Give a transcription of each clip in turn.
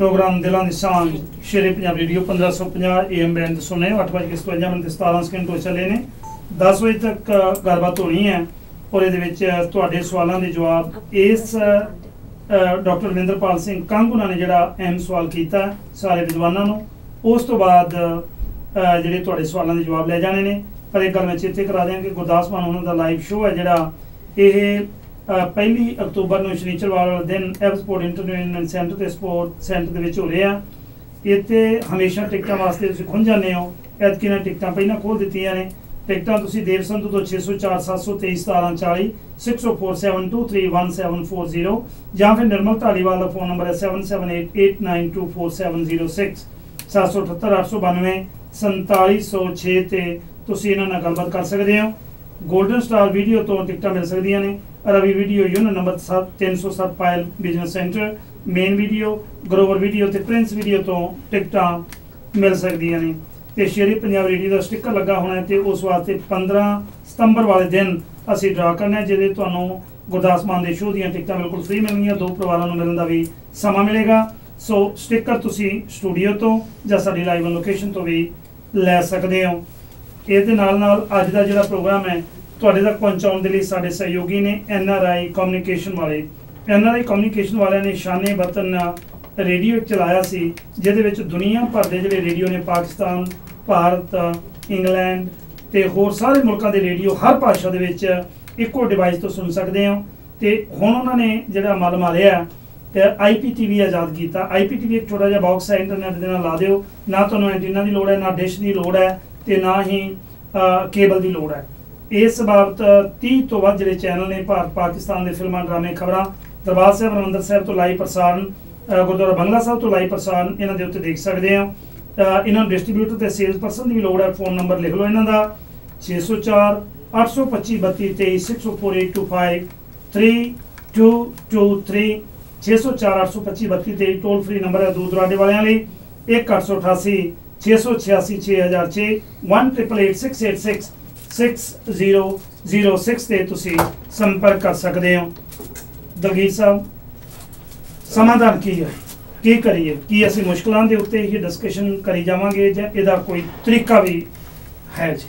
Programme ਦਿਲਾਂ ਦੀ ਸਾਂਝ, Shere Punjab radio 1550 AM band ਤੇ ਸੁਣੇ 8:57 ਮਿੰਟ ਤੇ 17 ਸਕਿੰਟ ਤੋਂ ਚੱਲੇ ਨੇ। 10 ਵਜੇ ਤੱਕ ਗੱਲਬਾਤ ਹੋਣੀ ਹੈ ਔਰ ਇਹਦੇ ਵਿੱਚ ਤੁਹਾਡੇ ਸਵਾਲਾਂ ਦੇ ਜਵਾਬ ਇਸ ਡਾਕਟਰ ਰਵਿੰਦਰਪਾਲ ਸਿੰਘ ਕੰਗ ਉਹਨਾਂ ਨੇ ਜਿਹੜਾ ਅਹਿਮ ਸਵਾਲ ਕੀਤਾ ਸਾਰੇ ਵਿਦਵਾਨਾਂ ਨੂੰ। ਉਸ ਤੋਂ ਬਾਅਦ ਜਿਹੜੇ ਤੁਹਾਡੇ ਸਵਾਲਾਂ ਦੇ ਜਵਾਬ ਲੈ ਜਾਣੇ ਨੇ। ਪਰ ਇੱਕ ਗੱਲ ਮੈਂ ਚੇਤੇ ਕਰਾ ਦਿਆਂ ਕਿ ਗੁਰਦਾਸ ਮਾਨ ਉਹਨਾਂ ਦਾ ਲਾਈਵ ਸ਼ੋਅ ਹੈ ਜਿਹੜਾ ਇਹ ਅ, ਪਹਿਲੀ ਅਕਤੂਬਰ ਨੂੰ ਸ਼ਨੀਚਰਵਾਰ ਵਾਲੇ ਦਿਨ ਐਵਸਪੋਰਟ ਇੰਟਰਨੈਸ਼ਨਲ ਸੈਂਟਰ ਤੇ ਸਪੋਰਟ ਸੈਂਟਰ ਦੇ ਵਿੱਚ ਹੋ ਆ ਇੱਥੇ ਹਮੇਸ਼ਾ ਟਿਕਟਾਂ ਵਾਸਤੇ ਤੁਸੀਂ ਖੁੰਝ ਜਾਂਦੇ ਹੋ। ਐਤਕੀ ਨਾਲ ਟਿਕਟਾਂ ਪਹਿਲਾਂ ਖੋਲ ਦਿੱਤੀਆਂ ਨੇ। ਟਿਕਟਾਂ ਤੁਸੀਂ ਦੇਵ ਸੰਧੂ ਤੋਂ 604 723 1740 6047231740 ਜਾਂ ਫਿਰ ਨਿਰਮਲ ਧਾਲੀਵਾਲ ਦਾ ਫੋਨ ਨੰਬਰ ਹੈ 7788924706 778 892 ਤੇ ਤੁਸੀਂ ਇਹਨਾਂ ਨਾਲ ਗੱਲਬਾਤ ਕਰ ਸਕਦੇ ਹੋ। 골ਡਨ ਸਟਾਰ ਵੀਡੀਓ ਤੋਂ ਟਿਕਟਾਂ ਮਿਲ ਸਕਦੀਆਂ ਨੇ। Ravi video unit number 307 Payal business centre main video Grover video ਤੇ ਪ੍ਰਿੰਸ ਵੀਡੀਓ ਤੋਂ ਟਿਕਟਾਂ ਮਿਲ ਸਕਦੀਆਂ ਨੇ। ਤੇ ਸ਼ੇਰੀ ਪੰਜਾਬ ਰੇਡੀਓ ਦਾ ਸਟicker ਲੱਗਾ ਹੋਣਾ ਹੈ ਤੇ ਉਸ ਵਾਸਤੇ 15 ਸਤੰਬਰ ਵਾਲੇ ਦਿਨ ਅਸੀਂ ਡਰਾ ਕਰਨਾ ਜਿਹਦੇ ਤੁਹਾਨੂੰ ਗੁਰਦਾਸ ਮਾਨ ਦੇ ਸ਼ੋਅ ਦੀਆਂ ਟਿਕਟਾਂ ਬਿਲਕੁਲ ਫ੍ਰੀ ਮਿਲਣਗੀਆਂ। ਦੋ ਪਰਿਵਾਰਾਂ ਨੂੰ ਮਿਲਣ ਦਾ ਵੀ ਸਮਾਂ ਮਿਲੇਗਾ। ਸੋ ਸਟicker ਤੁਸੀਂ ਸਟੂਡੀਓ ਤੋਂ ਜਾਂ ਸਾਡੀ ਲਾਈਵ ਲੋਕੇਸ਼ਨ ਤੋਂ ਵੀ ਲੈ ਸਕਦੇ ਹੋ। ਇਹਦੇ ਨਾਲ ਨਾਲ ਅੱਜ ਦਾ ਜਿਹੜਾ ਪ੍ਰੋਗਰਾਮ ਹੈ ਤੁਹਾਡੇ ਤੱਕ ਪਹੁੰਚਾਉਣ ਦੇ ਲਈ ਸਾਡੇ ਸਹਿਯੋਗੀ ਨੇ ਐੱਨ ਆਰ ਆਈ ਕਮਿਊਨੀਕੇਸ਼ਨ ਵਾਲੇ। ਐੱਨ ਆਰ ਆਈ ਕਮਿਊਨੀਕੇਸ਼ਨ ਵਾਲਿਆਂ ਨੇ ਸ਼ਾਨੇ ਵਤਨ ਰੇਡੀਓ ਚਲਾਇਆ ਸੀ, ਜਿਹਦੇ ਵਿੱਚ ਦੁਨੀਆ ਭਰ ਦੇ ਜਿਹੜੇ ਰੇਡੀਓ ਨੇ, ਪਾਕਿਸਤਾਨ, ਭਾਰਤ, ਇੰਗਲੈਂਡ ਤੇ ਹੋਰ ਸਾਰੇ ਮੁਲਕਾਂ ਦੇ ਰੇਡੀਓ ਹਰ ਭਾਸ਼ਾ ਦੇ ਵਿੱਚ ਇੱਕੋ ਡਿਵਾਈਸ ਤੋਂ ਸੁਣ ਸਕਦੇ ਹੋ। ਤੇ ਹੁਣ ਉਹਨਾਂ ਨੇ ਜਿਹੜਾ ਮਲ ਮਾਰਿਆ ਤੇ ਆਈਪੀਟੀਵੀ ਆਜ਼ਾਦ ਕੀਤਾ। ਆਈਪੀਟੀਵੀ ਇੱਕ ਛੋਟਾ ਜਿਹਾ ਬਾਕਸ ਹੈ ਇੰਟਰਨੈਟ ਦੇ ਨਾਲ ਲਾ ਦਿਓ। ਨਾ ਤੁਹਾਨੂੰ ਐਂਟੀਨਾ ਦੀ ਲੋੜ ਹੈ, ਨਾ ਡਿਸ਼ ਦੀ ਲੋੜ ਹੈ ਤੇ ਨਾ ਹੀ ਕੇਬਲ ਦੀ ਲੋੜ ਹੈ। ਇਸ ਬਾਬਤ 30 ਤੋਂ ਵੱਧ ਜਿਹੜੇ ਚੈਨਲ ਨੇ ਭਾਰਤ ਪਾਕਿਸਤਾਨ ਦੇ ਫਿਲਮਾਂ, ਡਰਾਮੇ, ਖਬਰਾਂ, ਦਰਬਾਰ ਸਾਹਿਬ, ਹਰਿਮੰਦਰ ਸਾਹਿਬ ਤੋਂ ਲਾਈਵ ਪ੍ਰਸਾਰਣ ਗੁਰਦੁਆਰਾ ਬੰਗਲਾ ਸਾਹਿਬ ਤੋਂ ਲਾਈਵ ਪ੍ਰਸਾਰਣ ਇਹਨਾਂ ਦੇ ਉੱਤੇ ਦੇਖ ਸਕਦੇ ਆ ਇਹਨਾਂ ਨੂੰ ਡਿਸਟ੍ਰੀਬਿਊਟਰ ਤੇ ਸੇਲਸ ਪਰਸਨ ਦੀ ਵੀ ਲੋੜ ਹੈ ਫੋਨ ਨੰਬਰ ਲਿਖ ਲਓ ਇਹਨਾਂ ਦਾ। 604 825 23 604 3223 604 825 23 ਟੋਲ ਫ੍ਰੀ ਨੰਬਰ ਹੈ ਦੂਰ ਦੁਰਾਡੇ ਵਾਲਿਆਂ ਲਈ। 1888 686 6006 1888 6006 ਤੇ ਤੁਸੀਂ ਸੰਪਰਕ ਕਰ ਸਕਦੇ ਹੋ ਦਲਗੀਰ ਸਾਹਿਬ ਸਮਾਧਾਨ ਕੀ ਹੈ ਕੀ ਕਰੀਏ ਕੀ ਅਸੀਂ ਮੁਸ਼ਕਲਾਂ ਦੇ ਉੱਤੇ ਹੀ ਡਿਸਕਸ਼ਨ ਕਰੀ ਜਾਵਾਂਗੇ ਜਾਂ ਇਹਦਾ ਕੋਈ ਤਰੀਕਾ ਵੀ ਹੈ ਜੀ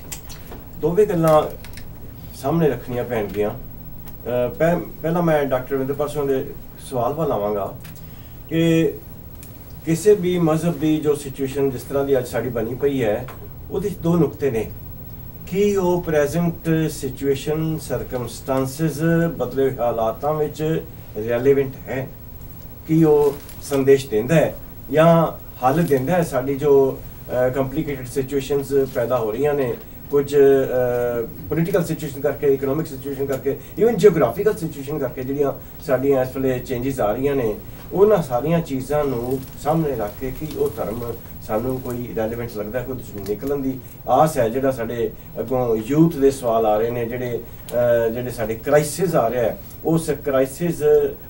ਦੋਵੇਂ ਗੱਲਾਂ ਸਾਹਮਣੇ ਰੱਖਣੀਆਂ ਪੈਣਗੀਆਂ ਪਹਿ- ਪਹਿਲਾਂ ਮੈਂ ਡਾਕਟਰ ਵਿੰਦਰਪਾਲ ਸਿੰਘ ਦੇ ਸਵਾਲ ਵੱਲ ਆਵਾਂਗਾ ਕਿ ਕਿਸੇ ਵੀ ਮਜ਼ਹਬ ਦੀ ਜੋ ਸਿਚੁਏਸ਼ਨ ਜਿਸ ਤਰ੍ਹਾਂ ਦੀ ਅੱਜ ਸਾਡੀ ਬਣੀ ਪਈ ਹੈ ਉਹਦੇ 'ਚ ਦੋ ਨੁਕਤੇ ਨੇ ਕੀ ਉਹ ਪ੍ਰੈਜ਼ੈਂਟ ਸਿਚੁਏਸ਼ਨ ਸਰਕਮਸਟੈਂਸਸ ਬਦਲੇ ਹਾਲਾਤਾਂ ਵਿੱਚ ਰੈਲੇਵੈਂਟ ਹੈ। ਕੀ ਉਹ ਸੰਦੇਸ਼ ਦਿੰਦਾ ਹੈ ਜਾਂ ਹੱਲ ਦਿੰਦਾ ਹੈ ਸਾਡੀ ਜੋ ਕੰਪਲਿਕੇਟਡ ਸਿਚੁਏਸ਼ਨਸ ਪੈਦਾ ਹੋ ਰਹੀਆਂ ਨੇ? ਕੁਝ ਪੋਲੀਟੀਕਲ ਸਿਚੁਏਸ਼ਨ ਕਰਕੇ ਇਕਨੋਮਿਕ ਸਿਚੁਏਸ਼ਨ ਕਰਕੇ ਇਵਨ ਜੀਓਗ੍ਰਾਫੀਕਲ ਸਿਚੁਏਸ਼ਨ ਕਰਕੇ ਜਿਹੜੀਆਂ ਸਾਡੀਆਂ ਇਸ ਵੇਲੇ ਚੇਂਜਸ ਆ ਰਹੀਆਂ ਨੇ, ਉਹਨਾਂ ਸਾਰੀਆਂ ਚੀਜ਼ਾਂ ਨੂੰ ਸਾਹਮਣੇ ਰੱਖ ਕੇ ਕਿ ਉਹ ਧਰਮ ਸਾਨੂੰ ਕੋਈ ਰੈਲੇਵੈਂਟ ਲੱਗਦਾ ਕੋਈ ਤੁਸੀਂ ਨਿਕਲਣ ਦੀ ਆਸ ਹੈ ਜਿਹੜਾ ਸਾਡੇ ਅੱਗੋਂ ਯੂਥ ਦੇ ਸਵਾਲ ਆ ਰਹੇ ਨੇ ਜਿਹੜੇ ਜਿਹੜੇ ਸਾਡੇ ਕ੍ਰਾਈਸਿਸ ਆ ਰਿਹਾ ਹੈ ਉਸ ਕ੍ਰਾਈਸਿਸ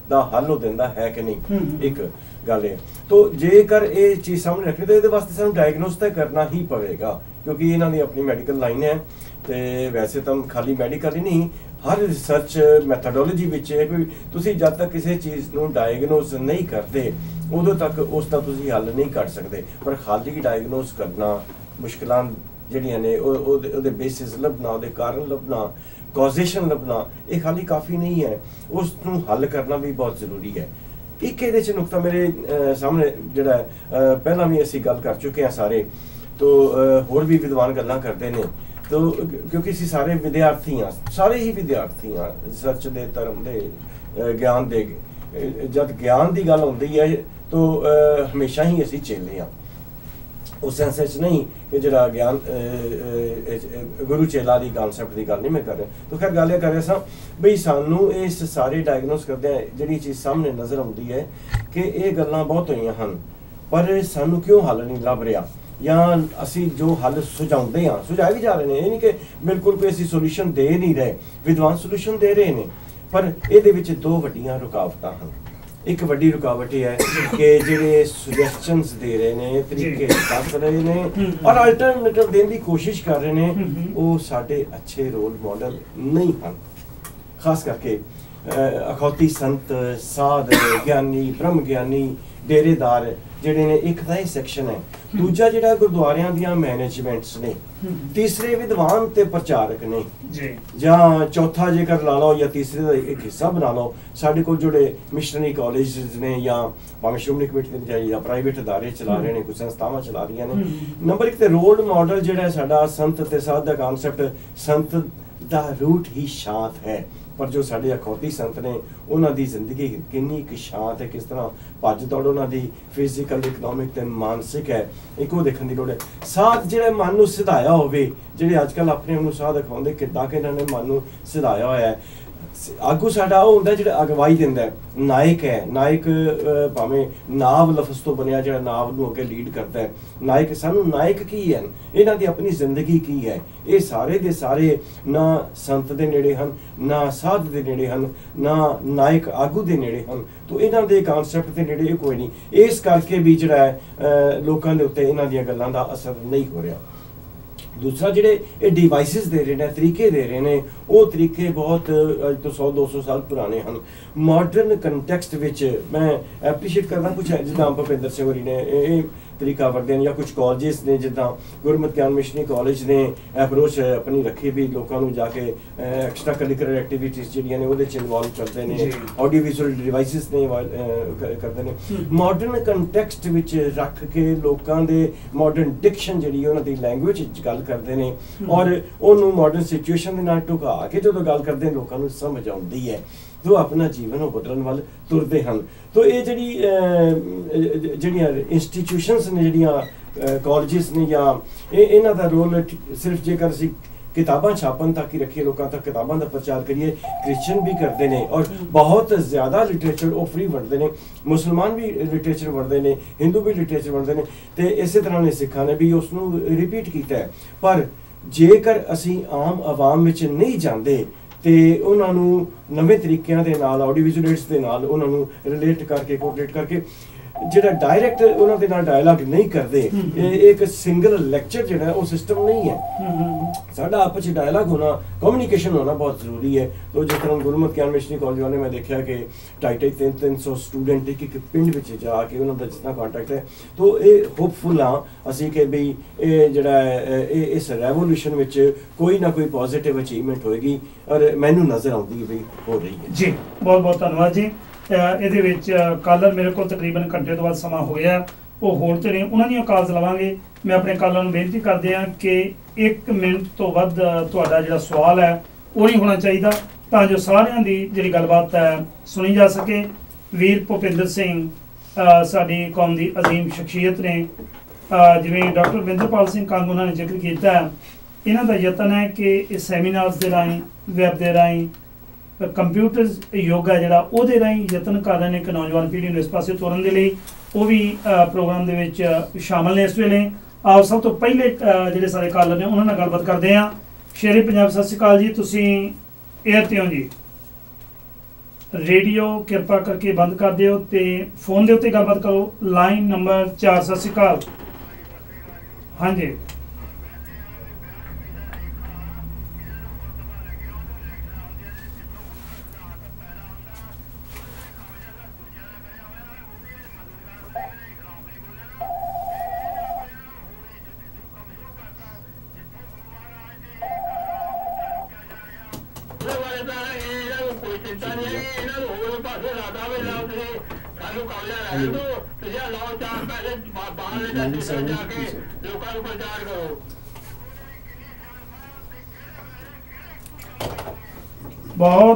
ਦਾ ਹੱਲ ਉਹ ਦਿੰਦਾ ਹੈ ਕਿ ਹੂੰ, ਨਹੀਂ ਹੂੰ। ਇੱਕ ਗੱਲ ਹੈ ਤੋ ਜੇਕਰ ਇਹ ਚੀਜ਼ ਸਾਹਮਣੇ ਰੱਖੀ ਤਾਂ ਇਹਦੇ ਵਾਸਤੇ ਸਾਨੂੰ ਡਾਇਗਨੋਸ ਤਾਂ ਕਰਨਾ ਹੀ ਪਵੇਗਾ ਕਿਉਂਕਿ ਇਹਨਾਂ ਦੀ ਆਪਣੀ ਮੈਡੀਕਲ ਲਾਈਨ ਹੈ ਤੇ ਵੈਸੇ ਤਾਂ ਖਾਲੀ ਮੈਡੀਕਲ ਹੀ ਨਹੀਂ ਹਰ ਰਿਸਰਚ ਮੈਥਡੋਲੋਜੀ ਵਿੱਚ ਹੈ ਕਿ ਤੁਸੀਂ ਜਦ ਤੱਕ ਕਿਸੇ ਚੀਜ਼ ਨੂੰ ਡਾਇਗਨੋਸ ਨਹੀਂ ਕਰਦੇ ਉਦੋਂ ਤੱਕ ਉਸ ਦਾ ਤੁਸੀਂ ਹੱਲ ਨਹੀਂ ਕੱਢ ਸਕਦੇ। ਪਰ ਖਾਲੀ ਡਾਇਗਨੋਸ ਕਰਨਾ ਮੁਸ਼ਕਲਾਂ ਜਿਹੜੀਆਂ ਨੇ ਉਹ ਉਹਦੇ ਉਹਦੇ ਬੇਸਿਸ ਲੱਭਣਾ ਉਹਦੇ ਕਾਰਨ ਲੱਭਣਾ ਕਾਜ਼ੇਸ਼ਨ ਲੱਭਣਾ ਇਹ ਖਾਲੀ ਕਾਫੀ ਨਹੀਂ ਹੈ। ਉਸ ਨੂੰ ਹੱਲ ਕਰਨਾ ਵੀ ਬਹੁਤ ਜ਼ਰੂਰੀ ਹੈ। ਇੱਕ ਇਹਦੇ ਚ ਨੁਕਤਾ ਮੇਰੇ ਸਾਹਮਣੇ ਜਿਹੜਾ ਹੈ, ਪਹਿਲਾਂ ਵੀ ਅਸੀਂ ਗੱਲ ਕਰ ਚੁੱਕੇ ਹਾਂ ਸਾਰੇ। ਤੋ ਹੋਰ ਵੀ ਵਿਦਵਾਨ ਗੱਲਾਂ ਕਰਦੇ ਨੇ। ਤੋ, ਕਿਉਂਕਿ ਅਸੀਂ ਸਾਰੇ ਵਿਦਿਆਰਥੀ ਹਾਂ, ਸਾਰੇ ਹੀ ਵਿਦਿਆਰਥੀ ਹਾਂ ਰਿਸਰਚ ਦੇ ਧਰਮ ਦੇ ਗਿਆਨ ਦੇ ਜਦ ਗਿਆਨ ਦੀ ਗੱਲ ਹੁੰਦੀ ਹੈ, ਤੋ ਹਮੇਸ਼ਾ ਹੀ ਅਸੀਂ ਚੇਲੇ ਹਾਂ। ਉਸ ਸੈਂਸ ਵਿੱਚ ਨਹੀਂ ਕਿ ਜਿਹੜਾ ਗਿਆਨ ਗੁਰੂ ਚੇਲਾ ਦੀ ਕਨਸੈਪਟ ਦੀ ਗੱਲ ਨਹੀਂ ਮੈਂ ਕਰ ਰਿਹਾ। ਤਾਂ ਖੈਰ ਗੱਲ ਇਹ ਕਰ ਰਿਹਾ ਸਾਂ, ਬਈ ਸਾਨੂੰ ਇਸ ਸਾਰੇ ਡਾਇਗਨੋਸ ਕਰਦੇ ਆ ਜਿਹੜੀ ਚੀਜ਼ ਸਾਹਮਣੇ ਨਜ਼ਰ ਆਉਂਦੀ ਹੈ ਕਿ ਇਹ ਗੱਲਾਂ ਬਹੁਤ ਹੋਈਆਂ ਹਨ, ਪਰ ਸਾਨੂੰ ਕਿਉਂ ਹੱਲ ਨਹੀਂ ਲੱਭ ਰਿਹਾ? ਜਾਂ ਅਸੀਂ ਜੋ ਹੱਲ ਸੁਝਾਉਂਦੇ ਆ ਸੁਝਾਏ ਵੀ ਜਾ ਰਹੇ ਨੇ ਇਹ ਨਹੀਂ ਕਿ ਬਿਲਕੁਲ ਕੋਈ ਅਸੀਂ ਸੋਲੂਸ਼ਨ ਦੇ ਨਹੀਂ ਰਹੇ ਵਿਦਵਾਨ ਸੋਲੂਸ਼ਨ ਦੇ ਰਹੇ ਨੇ ਪਰ ਇਹਦੇ ਵਿੱਚ ਦੋ ਵੱਡੀਆਂ ਰੁਕਾਵਟਾਂ ਹਨ ਇੱਕ ਵੱਡੀ ਰੁਕਾਵਟ ਇਹ ਹੈ ਕਿ ਜਿਹੜੇ ਸੁਜੈਸਚਨਸ ਦੇ ਰਹੇ ਨੇ ਤਰੀਕੇ ਦੱਸ ਰਹੇ ਨੇ। ਔਰ ਅਲਟਰਨੇਟਿਵ ਦੇਣ ਦੀ ਕੋਸ਼ਿਸ਼ ਕਰ ਰਹੇ ਨੇ। ਉਹ ਸਾਡੇ ਅੱਛੇ ਰੋਲ ਮਾਡਲ ਨਹੀਂ ਹਨ ਖਾਸ ਕਰਕੇ ਅਖੌਤੀ ਸੰਤ ਸਾਧ ਗਿਆਨੀ ਬ੍ਰਹਮ ਗਿਆਨੀ ਡੇਰੇਦਾਰ ਜਿਹੜੇ ਨੇ ਇੱਕ ਤਾਂ ਇਹ ਸੈਕਸ਼ਨ ਹੈ। ਦੂਜਾ ਜਿਹੜਾ ਗੁਰਦੁਆਰਿਆਂ ਦੀਆਂ ਮੈਨੇਜਮੈਂਟਸ ਨੇ। ਤੀਸਰੇ ਵਿਦਵਾਨ ਤੇ ਪ੍ਰਚਾਰਕ ਨੇ। ਜੀ। ਜਾਂ ਚੌਥਾ ਜੇਕਰ ਲਾ ਲਓ ਜਾਂ ਤੀਸਰੇ ਦਾ ਇੱਕ ਹਿੱਸਾ ਬਣਾ ਲਓ ਸਾਡੇ ਕੋਲ ਜਿਹੜੇ ਮਿਸ਼ਨਰੀ ਕਾਲਜਸ ਨੇ ਜਾਂ ਭਾਵੇਂ ਸ਼੍ਰੋਮਣੀ ਕਮੇਟੀ ਦੇ ਜਾਂ- ਜਾਂ ਪ੍ਰਾਈਵੇਟ ਅਦਾਰੇ ਚਲਾ ਰਹੇ ਨੇ ਕੁਝ ਸੰਸਥਾਵਾਂ ਚਲਾ ਰਹੀਆਂ ਨੇ। ਨੰਬਰ ਇੱਕ ਤੇ ਰੋਲ ਮਾਡਲ ਜਿਹੜਾ ਸਾਡਾ ਸੰਤ ਤੇ ਸਾਧ ਦਾ ਕਨਸੈਪਟ ਸੰਤ ਦਾ ਰੂਟ ਹੀ ਸ਼ਾਂਤ ਹੈ। ਪਰ ਜੋ ਸਾਡੇ ਅਖੌਤੀ ਸੰਤ ਨੇ, ਉਹਨਾਂ ਦੀ ਜ਼ਿੰਦਗੀ ਕਿੰਨੀ ਕੁ ਸ਼ਾਂਤ ਹੈ, ਕਿਸ ਤਰ੍ਹਾਂ ਭੱਜ ਦੌੜ ਉਹਨਾਂ ਦੀ ਫਿਜ਼ੀਕਲ ਇਕਨੋਮਿਕ ਤੇ ਮਾਨਸਿਕ ਹੈ, ਇੱਕੋ ਦੇਖਣ ਦੀ ਲੋੜ ਹੈ। ਸਾਧ ਜਿਹੜੇ ਮਨ ਨੂੰ ਸਿਧਾਇਆ ਹੋਵੇ, ਜਿਹੜੇ ਅੱਜ ਕੱਲ ਆਪਣੇ ਆਪ ਨੂੰ ਸਾਧ ਦਿਖਾਉਂਦੇ ਕਿੱਦਾਂ ਕਿ ਇਹਨਾਂ ਨੇ ਮਨ ਨੂੰ ਸਿਧਾਇਆ ਹੋਇਆ ਹੈ। ਆਗੂ ਸਾਡਾ ਉਹ ਹੁੰਦਾ ਜਿਹੜਾ ਅਗਵਾਈ ਦਿੰਦਾ ਹੈ, ਨਾਇਕ ਹੈ, ਨਾਇਕ ਭਾਵੇਂ ਨਾਵ ਲਫ਼ਜ਼ ਤੋਂ ਬਣਿਆ ਜਿਹੜਾ ਨਾਵ ਨੂੰ ਅੱਗੇ ਲੀਡ ਕਰਦਾ ਹੈ, ਨਾਇਕ ਸਾਨੂੰ ਨਾਇਕ ਕੀ ਹੈ? ਇਹਨਾਂ ਦੀ ਆਪਣੀ ਜ਼ਿੰਦਗੀ ਕੀ ਹੈ? ਇਹ ਸਾਰੇ ਦੇ ਸਾਰੇ ਨਾ ਸੰਤ ਦੇ ਨੇੜੇ ਹਨ, ਨਾ ਸਾਧ ਦੇ ਨੇੜੇ ਹਨ, ਨਾ ਨਾਇਕ ਆਗੂ ਦੇ ਨੇੜੇ ਹਨ। ਤੋਂ ਇਹਨਾਂ ਦੇ ਕਨਸੈਪਟ ਦੇ ਨੇੜੇ ਇਹ ਕੋਈ ਨਹੀਂ। ਇਸ ਕਰਕੇ ਵੀ ਜਿਹੜਾ ਲੋਕਾਂ ਦੇ ਉੱਤੇ ਇਹਨਾਂ ਦੀਆਂ ਗੱਲਾਂ ਦਾ ਅਸਰ ਨਹੀਂ ਹੋ ਰਿਹਾ। ਦੂਸਰਾ ਜਿਹੜੇ ਇਹ ਡਿਵਾਈਸਸ ਦੇ ਰਹੇ ਨੇ, ਤਰੀਕੇ ਦੇ ਰਹੇ ਨੇ, ਉਹ ਤਰੀਕੇ ਬਹੁਤ, ਅੱਜ ਤੋਂ 100 200 ਸਾਲ ਪੁਰਾਣੇ ਹਨ। ਮਾਡਰਨ ਕੰਟੈਕਸਟ ਵਿੱਚ ਮੈਂ ਐਪਰੀਸ਼ੀਏਟ ਕਰਦਾ ਕੁਝ ਜਿੱਦਾਂ ਭਪਿੰਦਰ ਸਿੰਘ ਹੋਰੀ ਨੇ, ਇਹ ਤਰੀਕਾ ਵਰਤਦੇ ਨੇ ਜਾਂ ਕੁਝ ਕਾਲਜਸ ਨੇ ਜਿੱਦਾਂ ਗੁਰਮਤਿ ਗਿਆਨ ਮਿਸ਼ਨਰੀ ਕਾਲਜ ਨੇ ਅਪਰੋਚ ਆਪਣੀ ਰੱਖੀ ਵੀ ਲੋਕਾਂ ਨੂੰ ਜਾ ਕੇ ਐਕਸਟਰਾ ਕਰਿਕੂਲਰ ਐਕਟੀਵਿਟੀਜ਼ ਜਿਹੜੀਆਂ ਨੇ ਉਹਦੇ ਚ ਇਨਵੋਲਵ ਕਰਦੇ ਨੇ। ਆਡੀਓ ਵਿਜ਼ੂਅਲ ਡਿਵਾਈਸਸ ਨੇ ਕਰਦੇ ਨੇ। ਮਾਡਰਨ ਕੰਟੈਕਸਟ ਵਿੱਚ ਰੱਖ ਕੇ ਲੋਕਾਂ ਦੇ ਮਾਡਰਨ ਡਿਕਸ਼ਨ ਜਿਹੜੀ ਉਹਨਾਂ ਦੀ ਲੈਂਗੁਏਜ ਵਿੱਚ ਗੱਲ ਕਰਦੇ ਨੇ। ਔਰ ਉਹਨੂੰ ਮਾਡਰਨ ਸਿਚੁਏਸ਼ਨ ਦੇ ਨਾਲ ਢੁਕਾ ਕੇ ਜਦੋਂ ਗੱਲ ਕਰਦੇ ਲੋਕਾਂ ਨੂੰ ਸਮਝ ਆਉਂਦੀ ਹੈ ਜੋ ਆਪਣਾ ਜੀਵਨ ਉਹ ਬਦਲਣ ਵੱਲ ਤੁਰਦੇ ਹਨ। ਤੋ ਇਹ ਜਿਹੜੀ ਜਿਹੜੀਆਂ ਇੰਸਟੀਟਿਊਸ਼ਨਸ ਨੇ ਜਿਹੜੀਆਂ ਕਾਲਜਸ ਨੇ ਜਾਂ ਇਹ ਇਹਨਾਂ ਦਾ ਰੋਲ ਸਿਰਫ ਜੇਕਰ ਅਸੀਂ ਕਿਤਾਬਾਂ ਛਾਪਣ ਤੱਕ ਹੀ ਰੱਖੀਏ ਲੋਕਾਂ ਤੱਕ ਕਿਤਾਬਾਂ ਦਾ ਪ੍ਰਚਾਰ ਕਰੀਏ ਕ੍ਰਿਸਚੀਅਨ ਵੀ ਕਰਦੇ ਨੇ ਔਰ ਬਹੁਤ ਜ਼ਿਆਦਾ ਲਿਟਰੇਚਰ ਉਹ ਫ੍ਰੀ ਵੰਡਦੇ ਨੇ। ਮੁਸਲਮਾਨ ਵੀ ਲਿਟਰੇਚਰ ਵੰਡਦੇ ਨੇ ਹਿੰਦੂ ਵੀ ਲਿਟਰੇਚਰ ਵੰਡਦੇ ਨੇ ਤੇ ਇਸੇ ਤਰ੍ਹਾਂ ਨੇ ਸਿੱਖਾਂ ਨੇ ਵੀ ਉਸ ਨੂੰ ਰਿਪੀਟ ਕੀਤਾ ਪਰ ਜੇਕਰ ਅਸੀਂ ਆਮ ਆਵਾਮ ਵਿੱਚ ਨਹੀਂ ਜਾਂਦੇ ਤੇ ਉਹਨਾਂ ਨੂੰ ਨਵੇਂ ਤਰੀਕਿਆਂ ਦੇ ਨਾਲ ਆਡੀਓ ਵਿਜ਼ੂਅਲਸ ਦੇ ਨਾਲ ਉਹਨਾਂ ਨੂੰ ਰਿਲੇਟ ਕਰਕੇ ਕੋਆਰਡੀਨੇਟ ਕਰਕੇ ਜਿਹੜਾ ਡਾਇਰੈਕਟ ਉਹਨਾਂ ਦੇ ਨਾਲ ਡਾਇਲੌਗ ਨਹੀਂ ਕਰਦੇ। ਇਹ ਇੱਕ ਸਿੰਗਲ ਲੈਕਚਰ ਜਿਹੜਾ ਉਹ ਸਿਸਟਮ ਨਹੀਂ ਹੈ। ਸਾਡਾ ਆਪਸ ਵਿੱਚ ਡਾਇਲੌਗ ਹੋਣਾ ਕਮਿਊਨੀਕੇਸ਼ਨ ਹੋਣਾ ਬਹੁਤ ਜ਼ਰੂਰੀ ਹੈ। ਤੋ ਜਿਸ ਤਰ੍ਹਾਂ ਗੁਰਮਤਿ ਗਿਆਨ ਮਿਸ਼ਨਰੀ ਕਾਲਜ ਵਾਲੇ ਮੈਂ ਦੇਖਿਆ ਕਿ ਤਿੰਨ ਸੌ ਸਟੂਡੈਂਟ ਇੱਕ ਇੱਕ ਪਿੰਡ ਵਿੱਚ ਜਾ ਕੇ ਉਹਨਾਂ ਦਾ ਜਿੰਨਾ ਕੰਟੈਕਟ ਹੈ। ਤੋ ਇਹ ਹੋਪਫੁਲ ਹਾਂ ਅਸੀਂ ਕਿ ਵੀ ਇਹ ਜਿਹੜਾ ਇਹ ਇਸ ਰੈਵੋਲੂਸ਼ਨ ਵਿੱਚ ਕੋਈ ਨਾ ਕੋਈ ਪੋਜ਼ਿਟਿਵ ਅਚੀਵਮੈਂਟ ਹੋਏਗੀ ਔਰ ਮੈਨੂੰ ਨਜ਼ਰ ਆਉਂਦੀ ਹੈ ਵੀ ਹੋ ਰਹੀ ਹੈ। ਜੀ ਬਹੁਤ ਬਹੁਤ ਧੰਨਵਾਦ ਜੀ। ਇਹਦੇ ਵਿੱਚ ਕਾਲਰ ਮੇਰੇ ਕੋਲ ਤਕਰੀਬਨ ਘੰਟੇ ਤੋਂ ਬਾਅਦ ਸਮਾਂ ਹੋ ਗਿਆ ਉਹ ਹੋਲਡ ਤੇ ਨੇ ਉਹਨਾਂ ਦੀਆਂ ਕਾਲਸ ਲਵਾਂਗੇ। ਮੈਂ ਆਪਣੇ ਕਾਲਰ ਨੂੰ ਬੇਨਤੀ ਕਰਦੇ ਆ ਕਿ 1 ਮਿੰਟ ਤੋਂ ਵੱਧ ਤੁਹਾਡਾ ਜਿਹੜਾ ਸਵਾਲ ਹੈ, ਉਹ ਨਹੀਂ ਹੋਣਾ ਚਾਹੀਦਾ। ਤਾਂ ਜੋ ਸਾਰਿਆਂ ਦੀ ਜਿਹੜੀ ਗੱਲਬਾਤ ਹੈ, ਸੁਣੀ ਜਾ ਸਕੇ। ਵੀਰ ਭੁਪਿੰਦਰ ਸਿੰਘ ਸਾਡੀ ਕੌਮ ਦੀ ਅਜ਼ੀਮ ਸ਼ਖਸੀਅਤ ਨੇ। ਜਿਵੇਂ ਡਾਕਟਰ ਬਿੰਦਰਪਾਲ ਸਿੰਘ ਕੰਗ ਉਹਨਾਂ ਨੇ ਜ਼ਿਕਰ ਕੀਤਾ ਇਹਨਾਂ ਦਾ ਯਤਨ ਹੈ ਕਿ ਇਸ ਸੈਮੀਨਾਰਸ ਦੇ ਰਾਹੀਂ, ਵੈਬ ਦੇ ਰਾਹੀਂ ਕੰਪਿਊਟਰ ਯੋਗਾ ਜਿਹੜਾ ਉਹਦੇ ਰਾਹੀਂ ਯਤਨ ਕਰ ਰਹੇ ਨੇ ਕਿ ਨੌਜਵਾਨ ਪੀੜ੍ਹੀ ਨੂੰ ਇਸ ਪਾਸੇ ਤੋਰਨ ਦੇ ਲਈ। ਉਹ ਵੀ ਪ੍ਰੋਗਰਾਮ ਦੇ ਵਿੱਚ ਅ, ਸ਼ਾਮਲ ਨੇ ਇਸ ਵੇਲੇ। ਆਓ ਸਭ ਤੋਂ ਪਹਿਲੇ ਜਿਹੜੇ ਸਾਰੇ ਕਾਲਰ ਨੇ ਉਹਨਾਂ ਨਾਲ ਗੱਲਬਾਤ ਕਰਦੇ ਹਾਂ। ਸ਼ੇਰੀ ਪੰਜਾਬ ਸਤਿ ਸ਼੍ਰੀ ਅਕਾਲ ਜੀ। ਤੁਸੀਂ 에ਅਰ ਤੇ ਹੋ ਜੀ? ਰੇਡੀਓ ਕਿਰਪਾ ਕਰਕੇ ਬੰਦ ਕਰ ਦਿਓ ਤੇ ਫੋਨ ਦੇ ਉੱਤੇ ਗੱਲਬਾਤ ਕਰੋ। ਲਾਈਨ ਨੰਬਰ 4 ਸਤਿ ਸ਼੍ਰੀ ਅਕਾਲ। ਹਾਂਜੀ।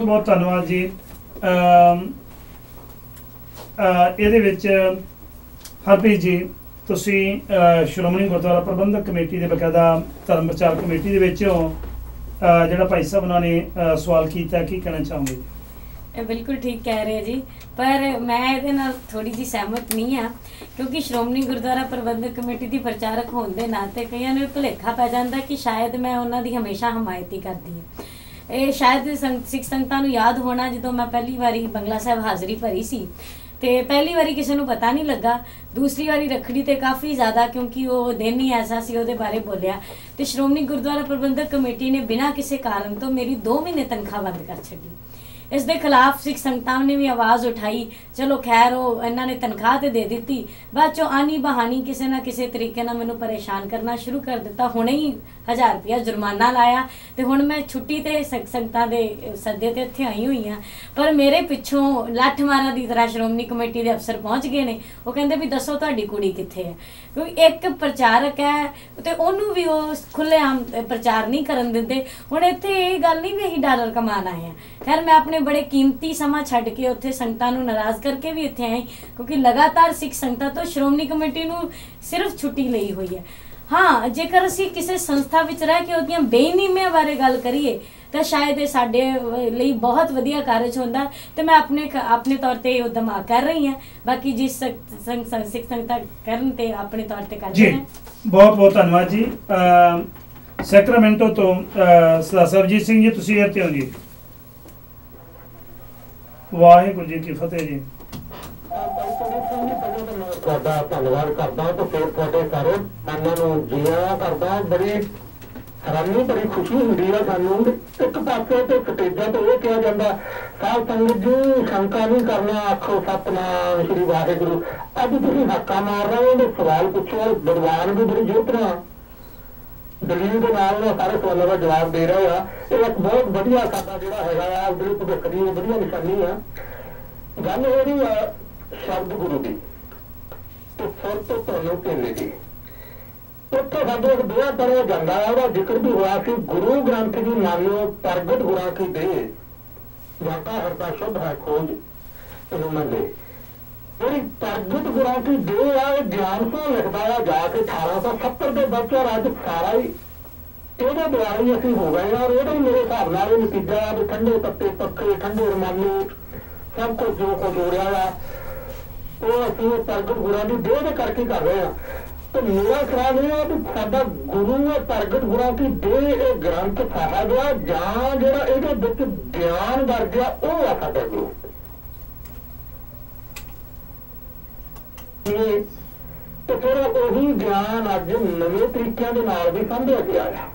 ਬਹੁਤ ਧੰਨਵਾਦ ਜੀ। ਇਹਦੇ ਵਿੱਚ ਹਰਪ੍ਰੀਤ ਜੀ, ਤੁਸੀਂ ਸ਼੍ਰੋਮਣੀ ਗੁਰਦੁਆਰਾ ਪ੍ਰਬੰਧਕ ਕਮੇਟੀ ਦੇ ਬਕਾਇਦਾ ਧਰਮ ਪ੍ਰਚਾਰ ਕਮੇਟੀ ਦੇ ਵਿੱਚ ਹੋ। ਜਿਹੜਾ ਭਾਈ ਸਾਹਿਬ ਉਹਨਾਂ ਨੇ ਸਵਾਲ ਕੀਤਾ, ਕੀ ਕਹਿਣਾ ਚਾਹੋਗੇ? ਬਿਲਕੁਲ ਠੀਕ ਕਹਿ ਰਹੇ ਜੀ। ਪਰ ਮੈਂ ਇਹਦੇ ਨਾਲ ਥੋੜੀ ਜੀ ਸਹਿਮਤ ਨਹੀਂ ਆ ਕਿਉਂਕਿ ਸ਼੍ਰੋਮਣੀ ਗੁਰਦੁਆਰਾ ਪ੍ਰਬੰਧਕ ਕਮੇਟੀ ਦੀ ਪ੍ਰਚਾਰਕ ਹੋਣ ਦੇ ਨਾਤੇ ਕਈਆਂ ਨੂੰ ਭੁਲੇਖਾ ਪੈ ਜਾਂਦਾ ਕਿ ਸ਼ਾਇਦ ਮੈਂ ਉਹਨਾਂ ਦੀ ਹਮੇਸ਼ਾ ਹਮਾਇਤੀ ਕਰਦੀ ਹਾਂ। ਇਹ ਸ਼ਾਇਦ ਸੰਗ- ਸਿੱਖ ਸੰਗਤਾਂ ਨੂੰ ਯਾਦ ਹੋਣਾ ਜਦੋਂ ਮੈਂ ਪਹਿਲੀ ਵਾਰੀ ਬੰਗਲਾ ਸਾਹਿਬ ਹਾਜ਼ਰੀ ਭਰੀ ਸੀ। ਤੇ ਪਹਿਲੀ ਵਾਰੀ ਕਿਸੇ ਨੂੰ ਪਤਾ ਨਹੀਂ ਲੱਗਾ। ਦੂਸਰੀ ਵਾਰੀ ਰਖੜੀ ਤੇ ਕਾਫੀ ਜ਼ਿਆਦਾ ਕਿਉਂਕਿ ਉਹ ਦਿਨ ਹੀ ਐਸਾ ਸੀ, ਉਹਦੇ ਬਾਰੇ ਬੋਲਿਆ। ਤੇ ਸ਼੍ਰੋਮਣੀ ਗੁਰਦੁਆਰਾ ਪ੍ਰਬੰਧਕ ਕਮੇਟੀ ਨੇ ਬਿਨਾਂ ਕਿਸੇ ਕਾਰਨ ਤੋਂ ਮੇਰੀ 2 ਮਹੀਨੇ ਤਨਖਾਹ ਬੰਦ ਕਰ ਛੱਡੀ। ਇਸ ਦੇ ਖਿਲਾਫ ਸਿੱਖ ਸੰਗਤਾਂ ਨੇ ਵੀ ਆਵਾਜ਼ ਉਠਾਈ, ਚਲੋ ਖੈਰ, ਉਹ ਇਹਨਾਂ ਨੇ ਤਨਖਾਹ ਤੇ ਦੇ ਦਿੱਤੀ। ਬਾਅਦ ਚੋਂ ਆਨੀ ਬਹਾਨੀ ਕਿਸੇ ਨਾ ਕਿਸੇ ਤਰੀਕੇ ਨਾਲ ਮੈਨੂੰ ਪਰੇਸ਼ਾਨ ਕਰਨਾ ਸ਼ੁਰੂ ਕਰ ਦਿੱਤਾ। ਹੁਣੇ ਹੀ 1000 ਰੁਪਇਆ ਜੁਰਮਾਨਾ ਲਾਇਆ ਤੇ ਹੁਣ ਮੈਂ ਛੁੱਟੀ ਤੇ ਸੰਗਤਾਂ ਦੇ ਸੱਦੇ ਤੇ ਇੱਥੇ ਆਈ ਹੋਈ ਆ ਪਰ ਮੇਰੇ ਪਿੱਛੋਂ ਲੱਠ ਮਾਰਾਂ ਦੀ ਤਰ੍ਹਾਂ ਸ਼੍ਰੋਮਣੀ ਕਮੇਟੀ ਦੇ ਅਫਸਰ ਪਹੁੰਚ ਗਏ ਨੇ। ਉਹ ਕਹਿੰਦੇ ਵੀ ਦੱਸੋ ਤੁਹਾਡੀ ਕੁੜੀ ਕਿੱਥੇ ਹੈ? ਕਿਉਂਕਿ ਇੱਕ ਪ੍ਰਚਾਰਕ ਹੈ ਤੇ ਉਹਨੂੰ ਵੀ ਉਹ ਖੁੱਲ੍ਹੇਆਮ ਪ੍ਰਚਾਰ ਨਹੀਂ ਕਰਨ ਦਿੰਦੇ। ਹੁਣ ਇੱਥੇ ਇਹ ਗੱਲ ਨਹੀਂ ਵੀ ਅਸੀਂ ਡਾਲਰ ਕਮਾਣ ਆਏ ਆ ਖੈਰ, ਮੈਂ ਆਪਣੇ ਬੜੇ ਕੀਮਤੀ ਸਮਾਂ ਛੱਡ ਕੇ ਉੱਥੇ ਸੰਗਤਾਂ ਨੂੰ ਨਾਰਾਜ਼ ਕਰਕੇ ਵੀ ਇੱਥੇ ਆਈ। ਕਿਉਂਕਿ ਲਗਾਤਾਰ ਸਿੱਖ ਸੰਗਤਾਂ ਤੋਂ ਸ਼੍ਰੋਮਣੀ ਕਮੇਟੀ ਨੂੰ ਸਿਰਫ ਛੁੱਟੀ ਲਈ ਹੋਈ ਹੈ। ਹਾਂ ਜੇਕਰ ਅਸੀਂ ਕਿਸੇ ਸੰਸਥਾ ਵਿੱਚ ਰਹਿ ਕੇ ਉਹਦੀਆਂ ਬੇਨੀਮੀਆਂ ਬਾਰੇ ਗੱਲ ਕਰੀਏ ਤਾਂ ਸ਼ਾਇਦ ਇਹ ਸਾਡੇ ਲਈ ਬਹੁਤ ਵਧੀਆ ਕਾਰਜ ਹੁੰਦਾ ਤੇ ਮੈਂ ਆਪਣੇ ਆਪਣੇ ਤੌਰ ਤੇ ਉਹ ਦਿਮਾਗ ਕਰ ਰਹੀ ਹਾਂ। ਬਾਕੀ ਜਿਸ ਸੰਗ- ਸਿੱਖ ਸੰਗਤਾਂ ਕਰਨ ਤੇ ਆਪਣੇ ਤੌਰ ਤੇ ਜੀ ਨੇ ਬਹੁਤ ਬਹੁਤ ਧੰਨਵਾਦ ਜੀ। ਸੈਕਰਾਮੈਂਟੋ ਤੋਂ ਸਰਬਜੀਤ ਸਿੰਘ ਜੀ ਤੁਸੀਂ ਇੱਥੇ ਹੋ ਜੀ। ਵਾਹਿਗੁਰੂ ਜੀ ਕੀ ਫਤਿਹ ਜੀ। ਤੁਹਾਡਾ ਧੰਨਵਾਦ ਕਰਦਾ ਤੇ ਫਿਰ ਤੁਹਾਡੇ ਸਾਰੇ ਮਨਾਂ ਨੂੰ ਜੀਆ ਕਰਦਾ, ਬੜੀ ਹੈਰਾਨੀ, ਬੜੀ ਖੁਸ਼ੀ ਹੁੰਦੀ ਹੈ ਸਾਨੂੰ। ਇੱਕ ਪਾਸੇ ਤੇ ਸਟੇਜਾਂ ਤੇ ਇਹ ਕਿਹਾ ਜਾਂਦਾ, ਸਾਧ ਸੰਗਤ ਜੀ, ਸ਼ੰਕਾ ਨਹੀਂ ਕਰਨਾ, ਆਖੋ ਸਤਨਾਮ ਸ੍ਰੀ ਵਾਹਿਗੁਰੂ। ਅੱਜ ਤੁਸੀਂ ਹੱਕਾ ਮਾਰ ਰਹੇ ਹੋ ਤੇ ਸਵਾਲ ਪੁੱਛੋ, ਵਿਦਵਾਨ ਵੀ ਬੜੀ ਜੋਤਨਾ ਦਲੀਲ ਦੇ ਨਾਲ ਉਹ ਸਾਰੇ ਸਵਾਲਾਂ ਦਾ ਜਵਾਬ ਦੇ ਰਹੇ ਆ। ਇਹ ਇੱਕ ਬਹੁਤ ਵਧੀਆ ਸਾਡਾ ਜਿਹੜਾ ਹੈਗਾ ਆ ਉਹਦੇ ਭਵਿੱਖ ਵਧੀਆ ਨਿਸ਼ਾਨੀ ਆ। ਗੱਲ ਹੋ ਰਹੀ ਆ ਸ਼ਬਦ ਦੀ। ਤੇ ਫਿਰ ਤੋਂ ਤੁਹਾਨੂੰ ਕਹਿੰਦੇ ਦੀ। ਉੱਥੇ ਸਾਡੇ ਇੱਕ ਦੋਹਾ ਪੜਿਆ ਜਾਂਦਾ ਹੈ, ਉਹਦਾ ਜ਼ਿਕਰ ਵੀ ਹੋਇਆ ਸੀ, ਗੁਰੂ ਗ੍ਰੰਥ ਦੀ ਮਾਨਿਓ ਪ੍ਰਗਟ ਗੁਰਾਂ ਕੀ ਦੇ। ਵਾਕਾ ਹਰਦਾ ਸ਼ੁਭ ਹੈ ਖੋਜ, ਇਹਨੂੰ ਮੰਨੇ। ਜਿਹੜੀ ਪ੍ਰਗਟ ਗੁਰਾਂ ਕੀ ਦੇ ਆ, ਇਹ ਗਿਆਨ ਤੋਂ ਲਿਖਦਾ ਜਾ ਕੇ 1870 ਦੇ ਵਿੱਚ ਔਰ ਅੱਜ ਸਾਰਾ ਹੀ। ਇਹਦੇ ਦੁਆਰਾ ਹੀ ਅਸੀਂ ਹੋ ਗਏ ਔਰ ਉਹਦਾ ਹੀ ਮੇਰੇ ਹਿਸਾਬ ਨਾਲ ਇਹ ਨਤੀਜਾ ਆ ਵੀ ਠੰਡੇ ਪੱਤੇ ਪੱਕੇ ਠੰਡੇ ਰਮਾਨੇ, ਸਭ ਕੁਝ ਜੋ ਕੁਝ ਹੋ ਰਿਹਾ ਆ। ਉਹ ਅਸੀਂ ਪ੍ਰਗਟ ਗੁਰਾਂ ਦੀ ਦੇਹ ਦੇ ਕਰਕੇ ਕਰ ਰਹੇ ਆ ਤੇ ਮੇਰਾ ਖਿਆਲ ਇਹ ਹੈ ਕਿ ਸਾਡਾ ਗੁਰੂ ਹੈ ਪ੍ਰਗਟ ਗੁਰਾਂ ਦੀ ਦੇਹ ਇਹ ਗ੍ਰੰਥ ਸਾਹਿਬ ਆ, ਜਾਂ ਜਿਹੜਾ ਇਹਦੇ ਵਿੱਚ ਗਿਆਨ ਵਰਗਿਆ ਉਹ ਆ ਸਾਡਾ ਗੁਰੂ। ਇਹ ਤੇ ਫਿਰ ਉਹੀ ਗਿਆਨ ਅੱਜ ਨਵੇਂ ਤਰੀਕਿਆਂ ਦੇ ਨਾਲ ਵੀ ਸਮਝਿਆ ਗਿਆ ਹੈ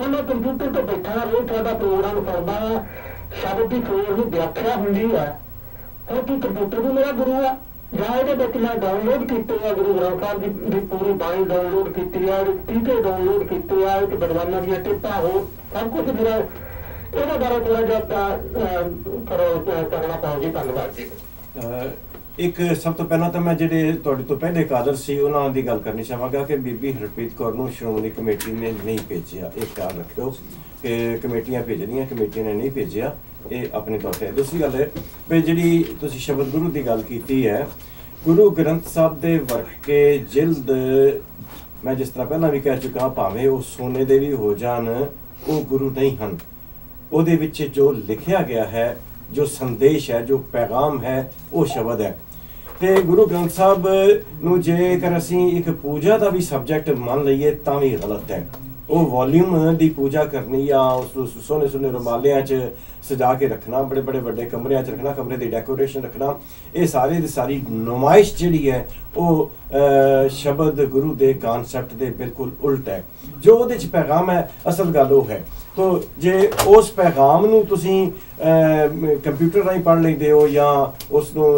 ਹੁਣ ਮੈਂ ਕੰਪਿਊਟਰ ਤੇ ਬੈਠਾ ਰੋਜ਼ ਤੁਹਾਡਾ ਪ੍ਰੋਗਰਾਮ ਸੁਣਦਾ ਸ਼ਬਦ ਦੀ ਫੇਰ ਦੀ ਵਿਆਖਿਆ ਹੁੰਦੀ ਹੈ। ਹੁਣ ਕੰਪਿਊਟਰ ਵੀ ਮੇਰਾ ਗੁਰੂ ਆ? ਜਾਂ ਇਹਦੇ ਵਿੱਚ ਮੈਂ ਡਾਊਨਲੋਡ ਕੀਤੇ ਆ, ਗੁਰੂ ਗ੍ਰੰਥ ਸਾਹਿਬ ਦੀ ਦੀ ਪੂਰੀ ਬਾਣੀ ਡਾਊਨਲੋਡ ਕੀਤੀ ਆ ਟੀਕੇ ਡਾਊਨਲੋਡ ਕੀਤੇ ਆ ਇਹ ਬਦਵਾਨਾਂ ਦੀਆਂ ਟਿੱਪਾਂ ਹੋ, ਸਭ ਕੁਝ ਮੇਰਾ ਇਹਦੇ ਬਾਰੇ ਥੋੜਾ ਜਿਹਾ ਕਰੋ ਕਰਨਾ ਪਾਓ ਧੰਨਵਾਦ ਜੀ। ਇੱਕ ਸਭ ਤੋਂ ਪਹਿਲਾਂ ਤਾਂ ਮੈਂ ਜਿਹੜੇ ਤੁਹਾਡੇ ਤੋਂ ਪਹਿਲੇ ਕਾਦਰ ਸੀ, ਉਹਨਾਂ ਦੀ ਗੱਲ ਕਰਨੀ ਚਾਹਾਂਗਾ ਕਿ ਬੀਬੀ ਹਰਪ੍ਰੀਤ ਕੌਰ ਨੂੰ ਸ਼੍ਰੋਮਣੀ ਕਮੇਟੀ ਨੇ ਨਹੀਂ ਭੇਜਿਆ। ਇਹ ਖਿਆਲ ਰੱਖਿਓ ਕਿ ਕਮੇਟੀਆਂ ਭੇਜਣੀਆਂ ਕਮੇਟੀ ਨੇ ਨਹੀਂ ਭੇਜਿਆ। ਇਹ ਆਪਣੇ ਤੌਰ ਤੇ ਦੂਸਰੀ ਗੱਲ ਹੈ ਵੀ ਜਿਹੜੀ ਤੁਸੀਂ ਸ਼ਬਦ ਗੁਰੂ ਦੀ ਗੱਲ ਕੀਤੀ ਹੈ, ਗੁਰੂ ਗ੍ਰੰਥ ਸਾਹਿਬ ਦੇ ਵਰਕੇ ਜਿਲਦ, ਮੈਂ ਜਿਸ ਤਰ੍ਹਾਂ ਪਹਿਲਾਂ ਵੀ ਕਹਿ ਚੁੱਕਾ ਭਾਵੇਂ ਉਹ ਸੋਨੇ ਦੇ ਵੀ ਹੋ ਜਾਣ, ਉਹ ਗੁਰੂ ਨਹੀਂ ਹਨ। ਉਹਦੇ ਵਿੱਚ ਜੋ ਲਿਖਿਆ ਗਿਆ ਹੈ, ਜੋ ਸੰਦੇਸ਼ ਹੈ, ਜੋ ਪੈਗਾਮ ਹੈ, ਉਹ ਸ਼ਬਦ ਹੈ। ਤੇ ਗੁਰੂ ਗ੍ਰੰਥ ਸਾਹਿਬ ਨੂੰ ਜੇਕਰ ਅਸੀਂ ਇੱਕ ਪੂਜਾ ਦਾ ਵੀ ਸਬਜੈਕਟ ਮੰਨ ਲਈਏ, ਤਾਂ ਵੀ ਗਲਤ ਹੈ। ਉਹ ਵੋਲਿਊਮ ਦੀ ਪੂਜਾ ਕਰਨੀ ਜਾਂ ਉਸ ਨੂੰ ਸੋਹਣੇ ਸੋਹਣੇ ਰੁਮਾਲਿਆਂ 'ਚ ਸਜਾ ਕੇ ਰੱਖਣਾ, ਬੜੇ ਬੜੇ ਵੱਡੇ ਕਮਰਿਆਂ 'ਚ ਰੱਖਣਾ, ਕਮਰੇ ਦੀ ਡੈਕੋਰੇਸ਼ਨ ਰੱਖਣਾ। ਇਹ ਸਾਰੇ ਦੀ ਸਾਰੀ ਨੁਮਾਇਸ਼ ਜਿਹੜੀ ਹੈ, ਉਹ ਸ਼ਬਦ ਗੁਰੂ ਦੇ ਕਨਸੈਪਟ ਦੇ ਬਿਲਕੁਲ ਉਲਟ ਹੈ। ਜੋ ਉਹਦੇ 'ਚ ਪੈਗਾਮ ਹੈ, ਅਸਲ ਗੱਲ ਉਹ ਹੈ। ਤੋ ਜੇ ਉਸ ਪੈਗਾਮ ਨੂੰ ਤੁਸੀਂ ਕੰਪਿਊਟਰ ਰਾਹੀਂ ਪੜ੍ਹ ਲੈਂਦੇ ਹੋ ਜਾਂ ਉਸ ਨੂੰ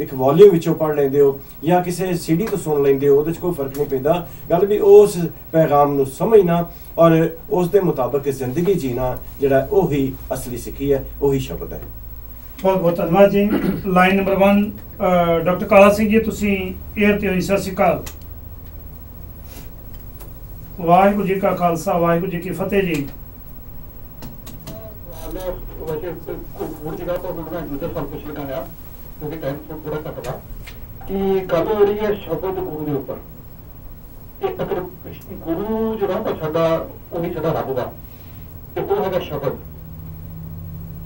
ਇੱਕ ਵੋਲਿਊਮ ਵਿੱਚੋਂ ਪੜ੍ਹ ਲੈਂਦੇ ਹੋ ਜਾਂ ਕਿਸੇ ਸੀਡੀ ਤੋਂ ਸੁਣ ਲੈਂਦੇ ਹੋ, ਉਹਦੇ 'ਚ ਕੋਈ ਫ਼ਰਕ ਨਹੀਂ ਪੈਂਦਾ। ਗੱਲ ਵੀ ਉਸ ਪੈਗਾਮ ਨੂੰ ਸਮਝਣਾ ਔਰ ਉਸ ਦੇ ਮੁਤਾਬਕ ਜ਼ਿੰਦਗੀ ਜੀਣਾ, ਜਿਹੜਾ ਉਹੀ ਅਸਲੀ ਸਿੱਖੀ ਹੈ, ਉਹੀ ਸ਼ਬਦ ਹੈ। ਬਹੁਤ ਬਹੁਤ ਧੰਨਵਾਦ ਜੀ। ਲਾਈਨ ਨੰਬਰ 1 ਡਾਕਟਰ ਕਾਲਾ ਸਿੰਘ ਜੀ, ਤੁਸੀਂ 에ਅਰ ਤੇ ਸਤਿ ਸ਼੍ਰੀ ਅਕਾਲ। ਵਾਹਿਗੁਰੂ ਜੀ ਕਾ ਖਾਲਸਾ, ਵਾਹਿਗੁਰੂ ਜੀ ਕੀ ਫਤਿਹ ਜੀ। ਮੈਂ ਵੈਸੇ ਕੋਈ ਜਗ੍ਹਾ ਤੋਂ ਮੈਂ ਦੂਜਾ ਸਵਾਲ ਪੁੱਛ ਲਗਾਇਆ ਕਿਉਂਕਿ ਟਾਈਮ ਥੋੜਾ ਘੱਟ ਦਾ ਕਿ ਗੱਲ ਹੋ ਰਹੀ ਹੈ ਸ਼ਬਦ ਗੁਰੂ ਇਹ ਅਗਰ ਗੁਰੂ ਜਿਹੜਾ ਤਾਂ ਸਾਡਾ, ਉਹੀ ਸਾਡਾ ਰੱਬ ਦਾ ਤੇ ਉਹ ਹੈਗਾ ਸ਼ਬਦ।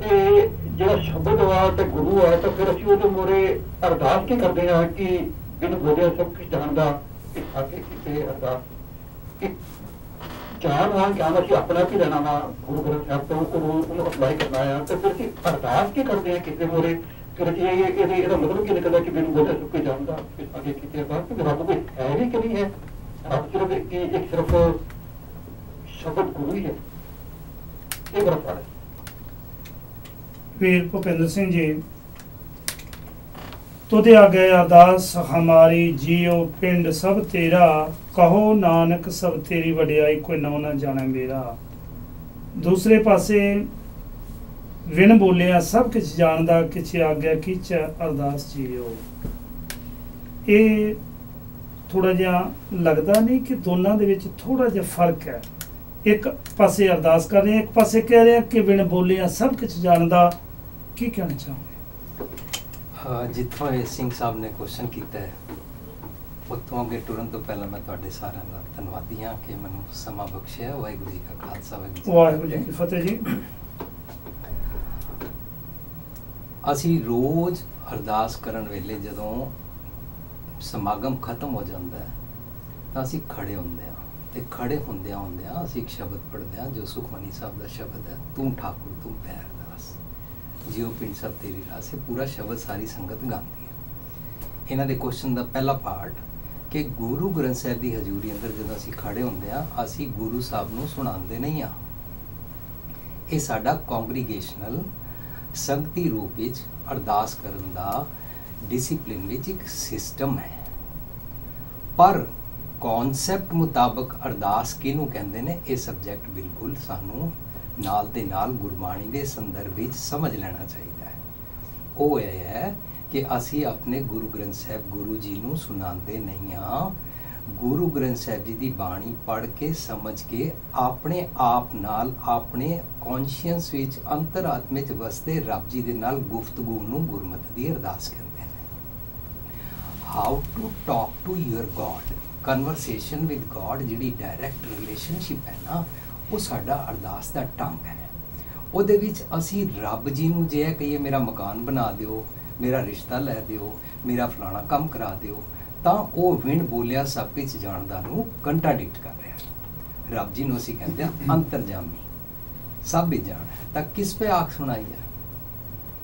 ਤੇ ਜਿਹੜਾ ਸ਼ਬਦ ਵਾ ਤੇ ਗੁਰੂ ਆ, ਤਾਂ ਫਿਰ ਅਸੀਂ ਉਹਦੇ ਮੋਰੇ ਅਰਦਾਸ ਕੀ ਕਰਦੇ ਆ ਕਿ ਬਿਨ ਬੋਲਿਆ ਸਭ ਕੁਝ ਜਾਣਦਾ, ਕਿ ਸਾਡੇ ਕਿਸੇ ਅਰਦਾਸ, ਕਿ ਚਾਰ ਵਾਂ ਕਿ ਆਪਣਾ ਕੀ ਲੈਣਾ ਵਾ, ਗੁਰੂ ਗ੍ਰੰਥ ਸਾਹਿਬ ਤੋਂ ਉਹਨੂੰ ਅਪਲਾਈ ਕਰਨਾ ਆ, ਤੇ ਫਿਰ ਅਸੀਂ ਅਰਦਾਸ ਕੀ ਕਰਦੇ ਆ ਕਿਸੇ ਮੋਰੇ? ਫਿਰ ਇਹ ਇਹਦੇ ਇਹਦਾ ਮਤਲਬ ਕੀ ਨਿਕਲਦਾ ਕਿ ਮੈਨੂੰ ਬੋਲਿਆ ਸਭ ਕੁਝ ਜਾਣਦਾ ਅੱਗੇ ਕਿਤੇ ਅਰਦਾਸ ਕਿ ਰੱਬ ਕੋਈ ਹੈ ਵੀ ਕਿ ਨਹੀਂ ਹੈ? ਰੱਬ ਸਿਰਫ ਇੱਕ ਸਿਰਫ ਸ਼ਬਦ ਗੁਰੂ ਹੀ ਹੈ। ਇਹ ਬੜਾ ਹੈ। ਵੀਰ ਭੁਪਿੰਦਰ ਸਿੰਘ ਜੀ ਤੁਦੇ ਆ ਗਏ ਅਰਦਾਸ, ਹਮਾਰੀ ਜੀਓ ਪਿੰਡ ਸਭ ਤੇਰਾ। ਕਹੋ ਨਾਨਕ, ਸਭ ਤੇਰੀ ਵਡਿਆਈ, ਕੋਈ ਨਉ ਨਾ ਜਾਣੇ ਮੇਰਾ। ਦੂਸਰੇ ਪਾਸੇ ਵਿਣ ਬੋਲਿਆ, ਸਭ ਕੁਝ ਜਾਣਦਾ, ਕਿਛ ਆਗਿਆ ਕਿਛ ਅਰਦਾਸ ਜੀਓ। ਇਹ ਥੋੜਾ ਜਿਹਾ ਲੱਗਦਾ ਨਹੀਂ ਕਿ ਦੋਨਾਂ ਦੇ ਵਿੱਚ ਥੋੜਾ ਜਿਹਾ ਫ਼ਰਕ ਹੈ। ਇੱਕ ਪਾਸੇ ਅਰਦਾਸ ਕਰ ਰਹੇ ਇੱਕ ਪਾਸੇ ਕਹਿ ਰਹੇ ਕਿ ਵਿਣ ਬੋਲਿਆ, ਸਭ ਕੁਝ ਜਾਣਦਾ। ਕੀ ਕਹਿਣਾ ਚਾਹੋਗੇ? ਜਿੱਥੋਂ ਇਹ ਸਿੰਘ ਸਾਹਿਬ ਨੇ ਕੁਐਸਚਨ ਕੀਤਾ ਹੈ ਉੱਥੋਂ ਅੱਗੇ ਟੁਰਨ ਤੋਂ ਪਹਿਲਾਂ ਮੈਂ ਤੁਹਾਡੇ ਸਾਰਿਆਂ ਦਾ ਧੰਨਵਾਦੀ ਹਾਂ ਕਿ ਮੈਨੂੰ ਸਮਾਂ ਬਖਸ਼ਿਆ। ਵਾਹਿਗੁਰੂ ਜੀ ਕਾ ਖਾਲਸਾ ਵਾਹਿਗੁਰੂ ਜੀ ਕੀ ਵਾਹਿਗੁਰੂ ਜੀ ਕੀ ਫਤਿਹ। ਜੀ। ਅਸੀਂ ਰੋਜ਼ ਅਰਦਾਸ ਕਰਨ ਵੇਲੇ ਜਦੋਂ ਸਮਾਗਮ ਖਤਮ ਹੋ ਜਾਂਦਾ ਹੈ ਤਾਂ ਅਸੀਂ ਖੜੇ ਹੁੰਦੇ ਹਾਂ ਤੇ ਖੜੇ ਹੁੰਦਿਆਂ ਹੁੰਦਿਆਂ ਅਸੀਂ ਇੱਕ ਸ਼ਬਦ ਪੜ੍ਹਦੇ ਹਾਂ ਜੋ ਸੁਖਮਨੀ ਸਾਹਿਬ ਦਾ ਸ਼ਬਦ ਹੈ ਤੂੰ ਠਾਕੁਰ ਤੂੰ ਪੈਰ। ਜਿਉ ਪਿੰਡ ਸਭ ਤੇਰੀ ਰਾਸ ਇਹ ਪੂਰਾ ਸ਼ਬਦ ਸਾਰੀ ਸੰਗਤ ਗਾਉਂਦੀ ਹੈ। ਇਹਨਾਂ ਦੇ ਕੁਐਸਚਨ ਦਾ ਪਹਿਲਾ ਪਾਰਟ ਕਿ ਗੁਰੂ ਗ੍ਰੰਥ ਸਾਹਿਬ ਦੀ ਹਜ਼ੂਰੀ ਅੰਦਰ ਜਦੋਂ ਅਸੀਂ ਖੜੇ ਹੁੰਦੇ ਹਾਂ, ਅਸੀਂ ਗੁਰੂ ਸਾਹਿਬ ਨੂੰ ਸੁਣਾਉਂਦੇ ਨਹੀਂ ਆ ਇਹ ਸਾਡਾ ਕੰਗਰੀਗੇਸ਼ਨਲ ਸੰਗਤੀ ਰੂਪ ਵਿੱਚ ਅਰਦਾਸ ਕਰਨ ਦਾ ਡਿਸਪਲਿਨ ਵਿੱਚ ਇੱਕ ਸਿਸਟਮ ਹੈ। ਪਰ ਕਨਸੈਪਟ ਮੁਤਾਬਕ ਅਰਦਾਸ ਕਿਹਨੂੰ ਕਹਿੰਦੇ ਨੇ? ਇਹ ਸਬਜੈਕਟ ਬਿਲਕੁਲ ਸਾਨੂੰ ਨਾਲ ਦੇ ਨਾਲ ਗੁਰਬਾਣੀ ਦੇ ਸੰਦਰਭ ਵਿੱਚ ਸਮਝ ਲੈਣਾ ਚਾਹੀਦਾ ਹੈ। ਉਹ ਇਹ ਹੈ ਕਿ ਅਸੀਂ ਆਪਣੇ ਗੁਰੂ ਗ੍ਰੰਥ ਸਾਹਿਬ ਗੁਰੂ ਜੀ ਨੂੰ ਸੁਣਾਉਂਦੇ ਨਹੀਂ ਹਾਂ। ਗੁਰੂ ਗ੍ਰੰਥ ਸਾਹਿਬ ਜੀ ਦੀ ਬਾਣੀ ਪੜ੍ਹ ਕੇ, ਸਮਝ ਕੇ, ਆਪਣੇ ਆਪ ਨਾਲ, ਆਪਣੇ ਕੌਨਸ਼ੀਅੰਸ ਵਿੱਚ ਅੰਤਰਾਤਮੇ ਚ ਵਸਦੇ ਰੱਬ ਜੀ ਦੇ ਨਾਲ ਗੁਫ਼ਤਗੂ ਨੂੰ ਗੁਰਮਤਿ ਦੀ ਅਰਦਾਸ ਕਰਦੇ ਨੇ। How to talk to your God conversation with God ਜਿਹੜੀ ਡਾਇਰੈਕਟ ਰਿਲੇਸ਼ਨਸ਼ਿਪ ਹੈ ਨਾ ਉਹ ਸਾਡਾ ਅਰਦਾਸ ਦਾ ਢੰਗ ਹੈ। ਉਹਦੇ ਵਿੱਚ ਅਸੀਂ ਰੱਬ ਜੀ ਨੂੰ ਜੇ ਇਹ ਕਹੀਏ ਮੇਰਾ ਮਕਾਨ ਬਣਾ ਦਿਓ, ਮੇਰਾ ਰਿਸ਼ਤਾ ਲੈ ਦਿਓ, ਮੇਰਾ ਫਲਾਣਾ ਕੰਮ ਕਰਾ ਦਿਓ, ਤਾਂ ਉਹ ਵਿਣ ਬੋਲਿਆ ਸਭ ਕੁਝ ਜਾਣਦਾ ਨੂੰ ਕੰਟਰਾਡਿਕਟ ਕਰ ਰਿਹਾ। ਰੱਬ ਜੀ ਨੂੰ ਅਸੀਂ ਕਹਿੰਦੇ ਆ ਅੰਤਰਜਾਮੀ। ਸਭ ਵੀ ਜਾਣ ਤਾਂ ਕਿਸ ਪੇ ਆਖ ਸੁਣਾਈ ਹੈ?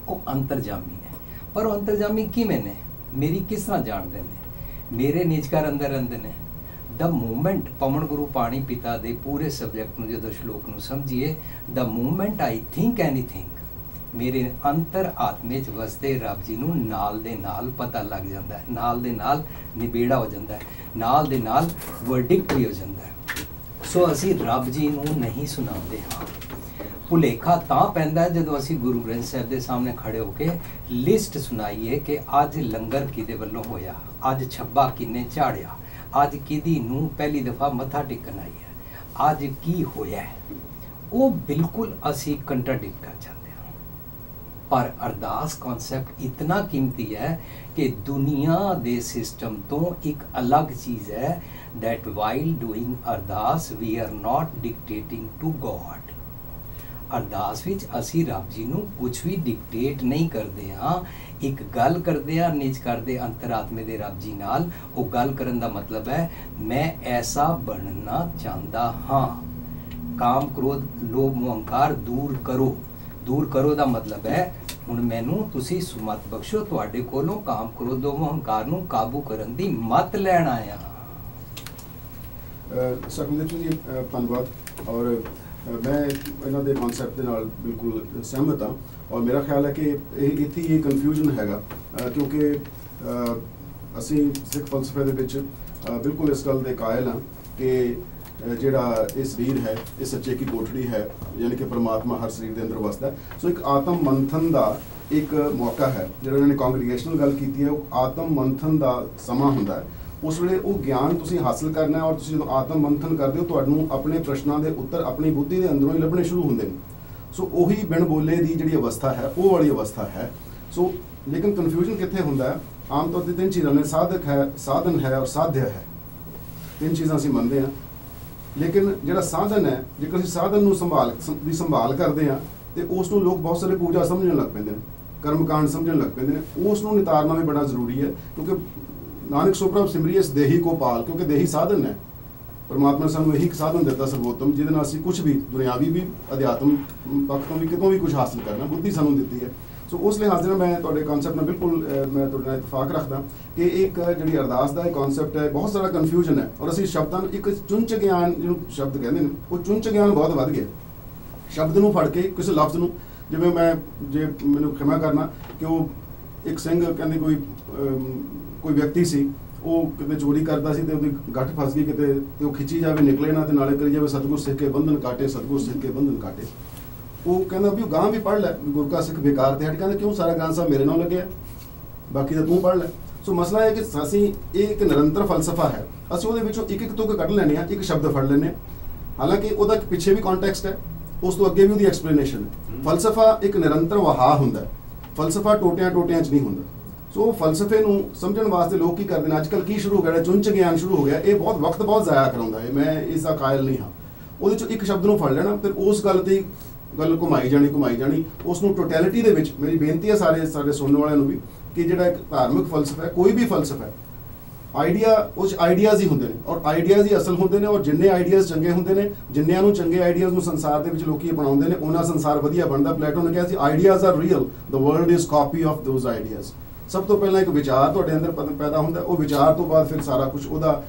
ਉਹ ਅੰਤਰਜਾਮੀ ਨੇ। ਪਰ ਉਹ ਅੰਤਰਜਾਮੀ ਕਿਵੇਂ ਨੇ? ਮੇਰੀ ਕਿਸ ਤਰ੍ਹਾਂ ਜਾਣਦੇ ਨੇ? ਮੇਰੇ ਨਿਜਕਾਰ ਅੰਦਰ ਰਹਿੰਦੇ ਨੇ। ਦ ਮੂਵਮੈਂਟ ਪਵਨ ਗੁਰੂ ਪਾਣੀ ਪਿਤਾ ਦੇ ਪੂਰੇ ਸਬਜੈਕਟ ਨੂੰ ਜਦੋਂ ਸ਼ਲੋਕ ਨੂੰ ਸਮਝੀਏ the movement I think anything ਮੇਰੇ ਅੰਤਰ ਆਤਮੇ ਚ ਵਸਦੇ ਰੱਬ ਜੀ ਨੂੰ ਨਾਲ ਦੇ ਨਾਲ ਪਤਾ ਲੱਗ ਜਾਂਦਾ ਹੈ, ਨਾਲ ਦੇ ਨਾਲ ਨਿਬੇੜਾ ਹੋ ਜਾਂਦਾ ਹੈ, ਨਾਲ ਦੇ ਨਾਲ ਵਰਡਿਕਟ ਵੀ ਹੋ ਜਾਂਦਾ ਹੈ। ਸੋ ਅਸੀਂ ਰੱਬ ਜੀ ਨੂੰ ਨਹੀਂ ਸੁਣਾਉਂਦੇ, ਹਾਂ। ਭੁਲੇਖਾ ਤਾਂ ਪੈਂਦਾ ਜਦੋਂ ਅਸੀਂ ਗੁਰੂ ਗ੍ਰੰਥ ਸਾਹਿਬ ਦੇ ਸਾਹਮਣੇ ਖੜੇ ਹੋ ਕੇ ਲਿਸਟ ਸੁਣਾਈਏ ਕਿ ਅੱਜ ਲੰਗਰ ਕਿਹਦੇ ਵੱਲੋਂ ਹੋਇਆ, ਅੱਜ ਛੱਬਾ ਕਿੰਨੇ ਝਾੜਿਆ ਅੱਜ ਕਿਹਦੀ ਨੂੰ ਪਹਿਲੀ ਦਫਾ ਮੱਥਾ ਟੇਕਣ ਆਈ ਹੈ? ਅੱਜ ਕੀ ਹੋਇਆ ਉਹ ਬਿਲਕੁਲ ਅਸੀਂ ਕੰਟਰਡਿਕਟ ਕਰ ਜਾਂਦੇ ਹਾਂ। ਪਰ ਅਰਦਾਸ ਕਨਸੈਪਟ ਇਤਨਾ ਕੀਮਤੀ ਹੈ ਕਿ ਦੁਨੀਆ ਦੇ ਸਿਸਟਮ ਤੋਂ ਇੱਕ ਅਲੱਗ ਚੀਜ਼ ਹੈ that while doing ਅਰਦਾਸ, we are not dictating to God. ਅਰਦਾਸ ਵਿੱਚ ਅਸੀਂ ਰੱਬ ਜੀ ਨੂੰ ਕੁਝ ਵੀ ਡਿਕਟੇਟ ਨਹੀਂ ਕਰਦੇ ਹਾਂ। ਇੱਕ ਗੱਲ ਕਰਦੇ ਹਾਂ ਨਿਜ ਕਰਦੇ ਅੰਤਰਾਤਮੇ ਦੇ ਰੱਬ ਜੀ ਨਾਲ। ਉਹ ਗੱਲ ਕਰਨ ਦਾ ਮਤਲਬ ਹੈ, ਮੈਂ ਐਸਾ ਬਣਨਾ ਚਾਹੁੰਦਾ ਹਾਂ। ਕਾਮ ਕ੍ਰੋਧ, ਲੋਭ ਮੋਹ ਹੰਕਾਰ ਦੂਰ ਕਰੋ। ਦੂਰ ਕਰੋ ਦਾ ਮਤਲਬ ਹੈ, ਹੁਣ ਮੈਨੂੰ ਤੁਸੀਂ ਸੁਮਤ ਬਖਸ਼ੋ, ਤੁਹਾਡੇ ਕੋਲੋਂ ਕਾਮ ਕ੍ਰੋਧ, ਲੋਭ ਮੋਹ ਹੰਕਾਰ ਨੂੰ ਕਾਬੂ ਕਰਨ ਦੀ ਮਤ ਲੈਣ ਆਇਆ। ਸਰਕਮਦੀਪ ਜੀ ਧੰਨਵਾਦ। ਔਰ ਮੈਂ ਇਹਨਾਂ ਦੇ ਕਨਸੈਪਟ ਦੇ ਨਾਲ ਬਿਲਕੁਲ ਸਹਿਮਤ ਹਾਂ ਔਰ ਮੇਰਾ ਖਿਆਲ ਹੈ ਕਿ ਇਹ ਇੱਥੇ ਹੀ ਕਨਫਿਊਜ਼ਨ ਹੈਗਾ ਕਿਉਂਕਿ ਅਸੀਂ ਸਿੱਖ ਫਲਸਫੇ ਦੇ ਵਿੱਚ ਬਿਲਕੁਲ ਇਸ ਗੱਲ ਦੇ ਕਾਇਲ ਹਾਂ ਕਿ ਜਿਹੜਾ ਇਹ ਸਰੀਰ ਹੈ ਇਹ ਸੱਚੇ ਕੀ ਕੋਠੜੀ ਹੈ, ਯਾਨੀ ਕਿ ਪ੍ਰਮਾਤਮਾ ਹਰ ਸਰੀਰ ਦੇ ਅੰਦਰ ਵਸਦਾ ਸੋ ਇੱਕ ਆਤਮ ਮੰਥਨ ਦਾ ਇੱਕ ਮੌਕਾ ਹੈ, ਜਿਹੜਾ ਇਹਨਾਂ ਨੇ ਕੰਗਰੀਗੇਸ਼ਨਲ ਗੱਲ ਕੀਤੀ ਹੈ, ਉਹ ਆਤਮ ਮੰਥਨ ਦਾ ਸਮਾਂ ਹੁੰਦਾ ਹੈ। ਉਸ ਵੇਲੇ ਉਹ ਗਿਆਨ ਤੁਸੀਂ ਹਾਸਲ ਕਰਨਾ ਔਰ ਤੁਸੀਂ ਜਦੋਂ ਆਤਮ ਮੰਥਨ ਕਰਦੇ ਹੋ, ਤੁਹਾਨੂੰ ਆਪਣੇ ਪ੍ਰਸ਼ਨਾਂ ਦੇ ਉੱਤਰ, ਆਪਣੀ ਬੁੱਧੀ ਦੇ ਅੰਦਰੋਂ ਹੀ ਲੱਭਣੇ ਸ਼ੁਰੂ ਹੁੰਦੇ ਨੇ। ਸੋ ਉਹੀ ਬਿਨ ਬੋਲੇ ਦੀ ਜਿਹੜੀ ਅਵਸਥਾ ਹੈ, ਉਹ ਵਾਲੀ ਅਵਸਥਾ ਹੈ। ਸੋ ਲੇਕਿਨ ਕਨਫਿਊਜ਼ਨ ਕਿੱਥੇ ਹੁੰਦਾ ਹੈ? ਆਮ ਤੌਰ ਤੇ ਤਿੰਨ ਚੀਜ਼ਾਂ ਨੇ, ਸਾਧਕ ਹੈ, ਸਾਧਨ ਹੈ ਔਰ ਸਾਧਿਆ ਹੈ। ਤਿੰਨ ਚੀਜ਼ਾਂ ਅਸੀਂ ਮੰਨਦੇ ਹਾਂ। ਲੇਕਿਨ ਜਿਹੜਾ ਸਾਧਨ ਹੈ, ਜੇਕਰ ਅਸੀਂ ਸਾਧਨ ਨੂੰ ਸੰਭਾਲ ਦੀ ਸੰਭਾਲ ਕਰਦੇ ਹਾਂ, ਤੇ ਉਸ ਨੂੰ ਲੋਕ ਬਹੁਤ ਸਾਰੇ ਪੂਜਾ ਸਮਝਣ ਲੱਗ ਪੈਂਦੇ ਨੇ, ਕਰਮਕਾਂਡ ਸਮਝਣ ਲੱਗ ਪੈਂਦੇ ਨੇ। ਉਸ ਨੂੰ ਨਿਤਾਰਨਾ ਵੀ ਬੜਾ ਜ਼ਰੂਰੀ ਹੈ, ਕਿਉਂਕਿ ਨਾਨਕ ਸੋਪਰਬ ਸਿਮਰੀਐਸ ਦੇਹੀ ਕੋ ਪਾਲ ਕਿਉਂਕਿ ਦੇਹੀ ਸਾਧਨ ਹੈ। ਪਰਮਾਤਮਾ ਨੇ ਸਾਨੂੰ ਇਹੀ ਇੱਕ ਸਾਧਨ ਦਿੱਤਾ ਸਰਵੋਤਮ ਜਿਹਦੇ ਨਾਲ ਅਸੀਂ ਕੁਝ ਵੀ, ਦੁਨਿਆਵੀ ਵੀ, ਅਧਿਆਤਮ ਪੱਖ ਤੋਂ ਵੀ, ਕਿਤੋਂ ਵੀ ਕੁਝ ਹਾਸਲ ਕਰਨਾ, ਬੁੱਧੀ ਸਾਨੂੰ ਦਿੱਤੀ ਹੈ। ਸੋ ਉਸ ਲਿਹਾਜ਼ ਨਾਲ ਮੈਂ ਤੁਹਾਡੇ ਕਨਸੈਪਟ ਨਾਲ ਬਿਲਕੁਲ ਮੈਂ ਤੁਹਾਡੇ ਨਾਲ ਇਤਫਾਕ ਰੱਖਦਾ ਕਿ ਇੱਕ ਜਿਹੜੀ ਅਰਦਾਸ ਦਾ ਇਹ ਕਨਸੈਪਟ ਹੈ, ਬਹੁਤ ਸਾਰਾ ਕਨਫਿਊਜ਼ਨ ਹੈ। ਔਰ ਅਸੀਂ ਸ਼ਬਦਾਂ ਨੂੰ ਇੱਕ ਚੁੰਚ ਗਿਆਨ, ਜਿਹਨੂੰ ਸ਼ਬਦ ਕਹਿੰਦੇ ਨੇ, ਉਹ ਚੁੰਚ ਗਿਆਨ ਬਹੁਤ ਵੱਧ ਗਿਆ। ਸ਼ਬਦ ਨੂੰ ਫੜ ਕੇ, ਕਿਸੇ ਲਫ਼ਜ਼ ਨੂੰ, ਜਿਵੇਂ ਮੈਂ, ਜੇ ਮੈਨੂੰ ਖਿਮਾ ਕਰਨਾ ਕਿ ਉਹ ਇੱਕ ਸਿੰਘ ਕਹਿੰਦੇ ਕੋਈ ਕੋਈ ਵਿਅਕਤੀ ਸੀ ਉਹ ਕਿਤੇ ਚੋਰੀ ਕਰਦਾ ਸੀ ਤੇ ਉਹਦੀ ਗੱਠ ਫਸ ਗਈ ਕਿਤੇ ਤੇ ਉਹ ਖਿੱਚੀ ਜਾਵੇ ਨਿਕਲੇ ਨਾ ਤੇ ਨਾਲੇ ਕਰੀ ਜਾਵੇ ਸਤਿਗੁਰ ਸਿੱਖ ਕੇ ਬੰਧਨ ਕਾਟੇ ਸਤਿਗੁਰ ਸਿੱਖ ਕੇ ਬੰਧਨ ਕਾਟੇ। ਉਹ ਕਹਿੰਦਾ ਵੀ ਉਹ ਗਾਂ ਵੀ ਪੜ ਲੈ ਗੁਰੂ ਕਾ ਸਿੱਖ ਬੇਕਾਰ ਤੇ ਹਟ ਕਹਿੰਦਾ ਕਿਉਂ ਸਾਰਾ ਗਾਂ ਸਾਹਿਬ ਮੇਰੇ ਨਾਲ ਲੱਗਿਆ? ਬਾਕੀ ਤਾਂ ਤੂੰ ਪੜ ਲੈ। ਸੋ ਮਸਲਾ ਇਹ ਹੈ ਕਿ ਅਸੀਂ ਇਹ ਇੱਕ ਨਿਰੰਤਰ ਫਲਸਫਾ ਹੈ। ਅਸੀਂ ਉਹਦੇ ਵਿੱਚੋਂ ਇੱਕ ਇੱਕ ਤੁਕ ਕੱਢ ਲੈਣੇ ਆ ਇੱਕ ਸ਼ਬਦ ਫੜ ਲੈਣੇ ਹਾਲਾਂਕਿ ਉਹਦਾ ਪਿੱਛੇ ਵੀ ਕੰਟੈਕਸਟ ਹੈ ਉਸ ਤੋਂ ਅੱਗੇ ਵੀ ਉਹਦੀ ਐਕਸਪਲੇਨੇਸ਼ਨ ਹੈ। ਫਲਸਫਾ ਇੱਕ ਨਿਰੰਤਰ ਵਹਾਅ ਹੁੰਦਾ ਹੈ। ਫਲਸਫਾ ਟੋਟਿਆਂ ਟੋਟਿਆਂ 'ਚ ਨਹੀਂ ਹੁੰਦਾ। ਸੋ ਉਹ ਫਲਸਫੇ ਨੂੰ ਸਮਝਣ ਵਾਸਤੇ ਲੋਕ ਕੀ ਕਰਦੇ ਨੇ? ਅੱਜਕੱਲ ਕੀ ਸ਼ੁਰੂ ਹੋ ਗਿਆ ਚੁੰਚ ਗਿਆਨ ਸ਼ੁਰੂ ਹੋ ਗਿਆ ਇਹ ਬਹੁਤ ਵਕਤ ਬਹੁਤ ਜ਼ਾਇਆ ਕਰਾਉਂਦਾ ਹੈ। ਮੈਂ ਇਸ ਦਾ ਕਾਇਲ ਨਹੀਂ ਹਾਂ। ਉਹਦੇ ਚੋਂ ਇੱਕ ਸ਼ਬਦ ਨੂੰ ਫੜ ਲੈਣਾ, ਫਿਰ ਉਸ ਗੱਲ ਦੀ ਗੱਲ ਘੁਮਾਈ ਜਾਣੀ ਘੁਮਾਈ ਜਾਣੀ। ਉਸ ਨੂੰ ਟੋਟੈਲਿਟੀ ਦੇ ਵਿੱਚ ਮੇਰੀ ਬੇਨਤੀ ਹੈ ਸਾਰੇ ਸਾਡੇ ਸੁਣਨ ਵਾਲਿਆਂ ਨੂੰ ਵੀ ਕਿ ਜਿਹੜਾ ਇੱਕ ਧਾਰਮਿਕ ਫਲਸਫਾ ਹੈ, ਕੋਈ ਵੀ ਫਲਸਫਾ ਹੈ ਆਈਡੀਆ ਉਹ ਆਈਡੀਆਜ਼ ਹੀ ਹੁੰਦੇ ਨੇ ਔਰ ਆਈਡੀਆਜ਼ ਹੀ ਅਸਲ ਹੁੰਦੇ ਨੇ ਔਰ ਜਿੰਨੇ ਆਈਡੀਆਜ਼ ਚੰਗੇ ਹੁੰਦੇ ਨੇ, ਜਿੰਨਿਆਂ ਨੂੰ ਚੰਗੇ ਆਈਡੀਆਜ਼ ਨੂੰ ਸੰਸਾਰ ਦੇ ਵਿੱਚ ਲੋਕੀ ਅਪਣਾਉਂਦੇ ਨੇ, ਉਹਨਾਂ ਸੰਸਾਰ ਵਧੀਆ ਬਣਦਾ। ਪਲੇਟੋ ਨੇ ਕਿਹਾ ਸੀ ideas are real the world is copy of those ideas ਸਭ ਤੋਂ ਪਹਿਲਾਂ ਇੱਕ ਵਿਚਾਰ ਤੁਹਾਡੇ ਅੰਦਰ ਪਦ- ਪੈਦਾ ਹੁੰਦਾ, ਉਹ ਵਿਚਾਰ ਤੋਂ ਬਾਅਦ ਫਿਰ ਸਾਰਾ ਕੁਝ ਉਹਦਾ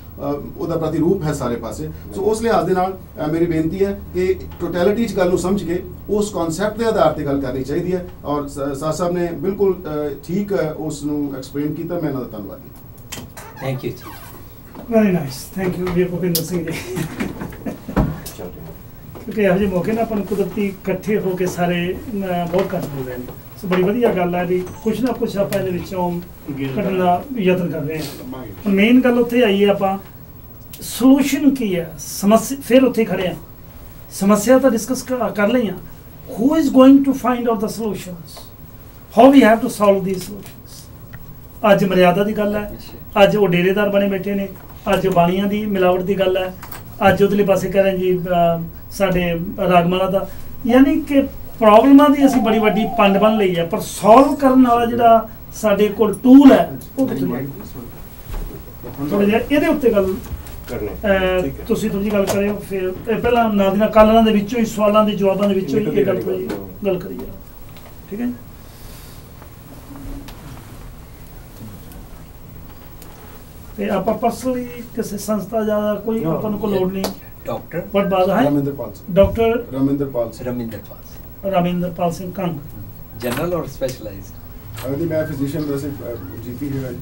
ਉਹਦਾ ਪ੍ਰਤੀਰੂਪ ਹੈ ਸਾਰੇ ਪਾਸੇ। ਸੋ ਉਸ ਲਿਹਾਜ਼ ਦੇ ਨਾਲ ਮੇਰੀ ਬੇਨਤੀ ਹੈ ਕਿ ਟੋਟੈਲਿਟੀ 'ਚ ਗੱਲ ਨੂੰ ਸਮਝ ਕੇ ਉਸ ਕਨਸੈਪਟ ਦੇ ਆਧਾਰ ਤੇ ਗੱਲ ਕਰਨੀ ਚਾਹੀਦੀ ਹੈ। ਔਰ ਸ- ਸਾਹਿਬ ਨੇ ਬਿਲਕੁਲ ਠੀਕ ਉਸ ਨੂੰ ਐਕਸਪਲੇਨ ਕੀਤਾ। ਮੈਂ ਇਹਨਾਂ ਦਾ ਧੰਨਵਾਦੀ thank you very nice thank you ਵੀਰ ਭੁਪਿੰਦਰ ਸਿੰਘ ਜੀ ਕਿਉਂਕਿ ਇਹੋ ਜਿਹੇ ਮੌਕੇ ਨਾ ਆਪਾਂ ਨੂੰ ਕੁਦਰਤੀ ਇਕੱਠੇ ਹੋ ਕੇ ਸਾਰੇ ਬਹੁਤ ਘੱਟ ਮਿਲਦੇ ਨੇ ਸੋ ਬੜੀ ਵਧੀਆ ਗੱਲ ਹੈ ਵੀ ਕੁਛ ਨਾ ਕੁਛ ਆਪਾਂ ਇਹਦੇ ਵਿੱਚੋਂ ਕੱਢਣ ਦਾ ਯਤਨ ਕਰ ਰਹੇ ਹਾਂ ਮੇਨ ਗੱਲ ਉੱਥੇ ਆਈ ਹੈ ਆਪਾਂ ਸੋਲੂਸ਼ਨ ਕੀ ਹੈ ਸਮੱਸਿਆ ਫਿਰ ਉੱਥੇ ਖੜੇ ਆ ਸਮੱਸਿਆ ਤਾਂ ਡਿਸਕਸ ਕਰ ਲਈ ਆ who is going to find out the solutions how we have to solve these solutions ਅੱਜ ਮਰਿਆਦਾ ਦੀ ਗੱਲ ਹੈ ਅੱਜ ਉਹ ਡੇਰੇਦਾਰ ਬਣੇ ਬੈਠੇ ਨੇ ਅੱਜ ਬਾਣੀਆਂ ਦੀ ਮਿਲਾਵਟ ਦੀ ਗੱਲ ਹੈ ਅੱਜ ਉਧਰਲੇ ਪਾਸੇ ਕਹਿ ਰਹੇ ਜੀ ਸਾਡੇ ਰਾਗਮਾਲਾ ਦਾ। ਯਾਨੀ ਕਿ ਪ੍ਰੋਬਲਮਾਂ ਦੀ ਅਸੀਂ ਬੜੀ ਵੱਡੀ ਪੰਡ ਬਣ ਲਈ ਹੈ ਪਰ ਸੋਲਵ ਕਰਨ ਵਾਲਾ ਜਿਹੜਾ ਸਾਡੇ ਕੋਲ ਟੂਲ ਹੈ ਉਹ ਥੋੜਾ ਜਿਹਾ ਇਹਦੇ ਉੱਤੇ ਗੱਲ ਕਰਨੇ ਤੁਸੀਂ ਜਿਹੀ ਗੱਲ ਕਰਿਓ ਫਿਰ ਪਹਿਲਾਂ ਨਾਲ ਦੀ ਨਾਲ ਕਾਲਾਂ ਦੇ ਵਿੱਚੋਂ ਹੀ ਸਵਾਲਾਂ ਦੇ ਜਵਾਬਾਂ ਦੇ ਵਿੱਚੋਂ ਹੀ ਇਹ ਗੱਲ ਕੋਈ ਗੱਲ ਕਰੀ ਜਾ ਠੀਕ ਹੈ ਤੇ ਆਪਾਂ ਪਰਸਨਲੀ ਕਿਸੇ ਸੰਸਥਾ ਜਾਂ ਕੋਈ ਆਪਾਂ ਨੂੰ ਕੋਈ ਲੋੜ ਨਹੀਂ। ਡਾਕਟਰ ਬਟ ਬਾਤ ਹੈ। Raminderpal Singh. Doctor Raminderpal Singh. Raminder Pal Raminderpal Singh Kang. General or specialised ਅਗਲੀ ਮੈਂ ਫਿਜ਼ੀਸ਼ੀਅਨ ਵੈਸੇ ਜੀਪੀ ਹੈਗਾ ਜੀ।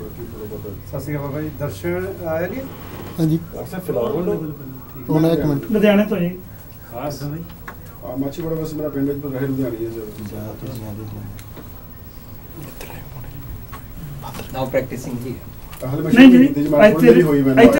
ਬਾਕੀ ਥੋੜਾ ਬਹੁਤ ਸਤਿ ਸ਼੍ਰੀ ਅਕਾਲ ਬਾਬਾ ਜੀ। ਦਰਸ਼ਨ ਆਇਆ ਨਹੀਂ ਹਾਂਜੀ। ਅਕਸਰ ਫਿਲਹਾਲ ਹੁਣ ਇੱਕ ਮਿੰਟ। ਲੁਧਿਆਣੇ ਤੋਂ ਜੀ। ਖਾਸ ਬਾਈ। ਆ ਮਾਛੀ ਬੜਾ ਵੈਸੇ ਮੇਰਾ ਪਿੰਡ ਵਿੱਚ ਪਰ ਰਹੇ ਲੁਧਿਆਣੀ ਹੈ ਨਾਓ ਪ੍ਰੈਕਟਿਸਿੰਗ ਹੀਅਰ ਹਾਲੇ ਮੈਂ ਨਹੀਂ ਸ਼ੁਰੂ ਜੀ ਕੀਤੀ ਜੀ ਮੈਂ ਇੱਥੇ ਥੋੜੀ ਹੋਈ ਮੈਨੂੰ ਇੱਥੇ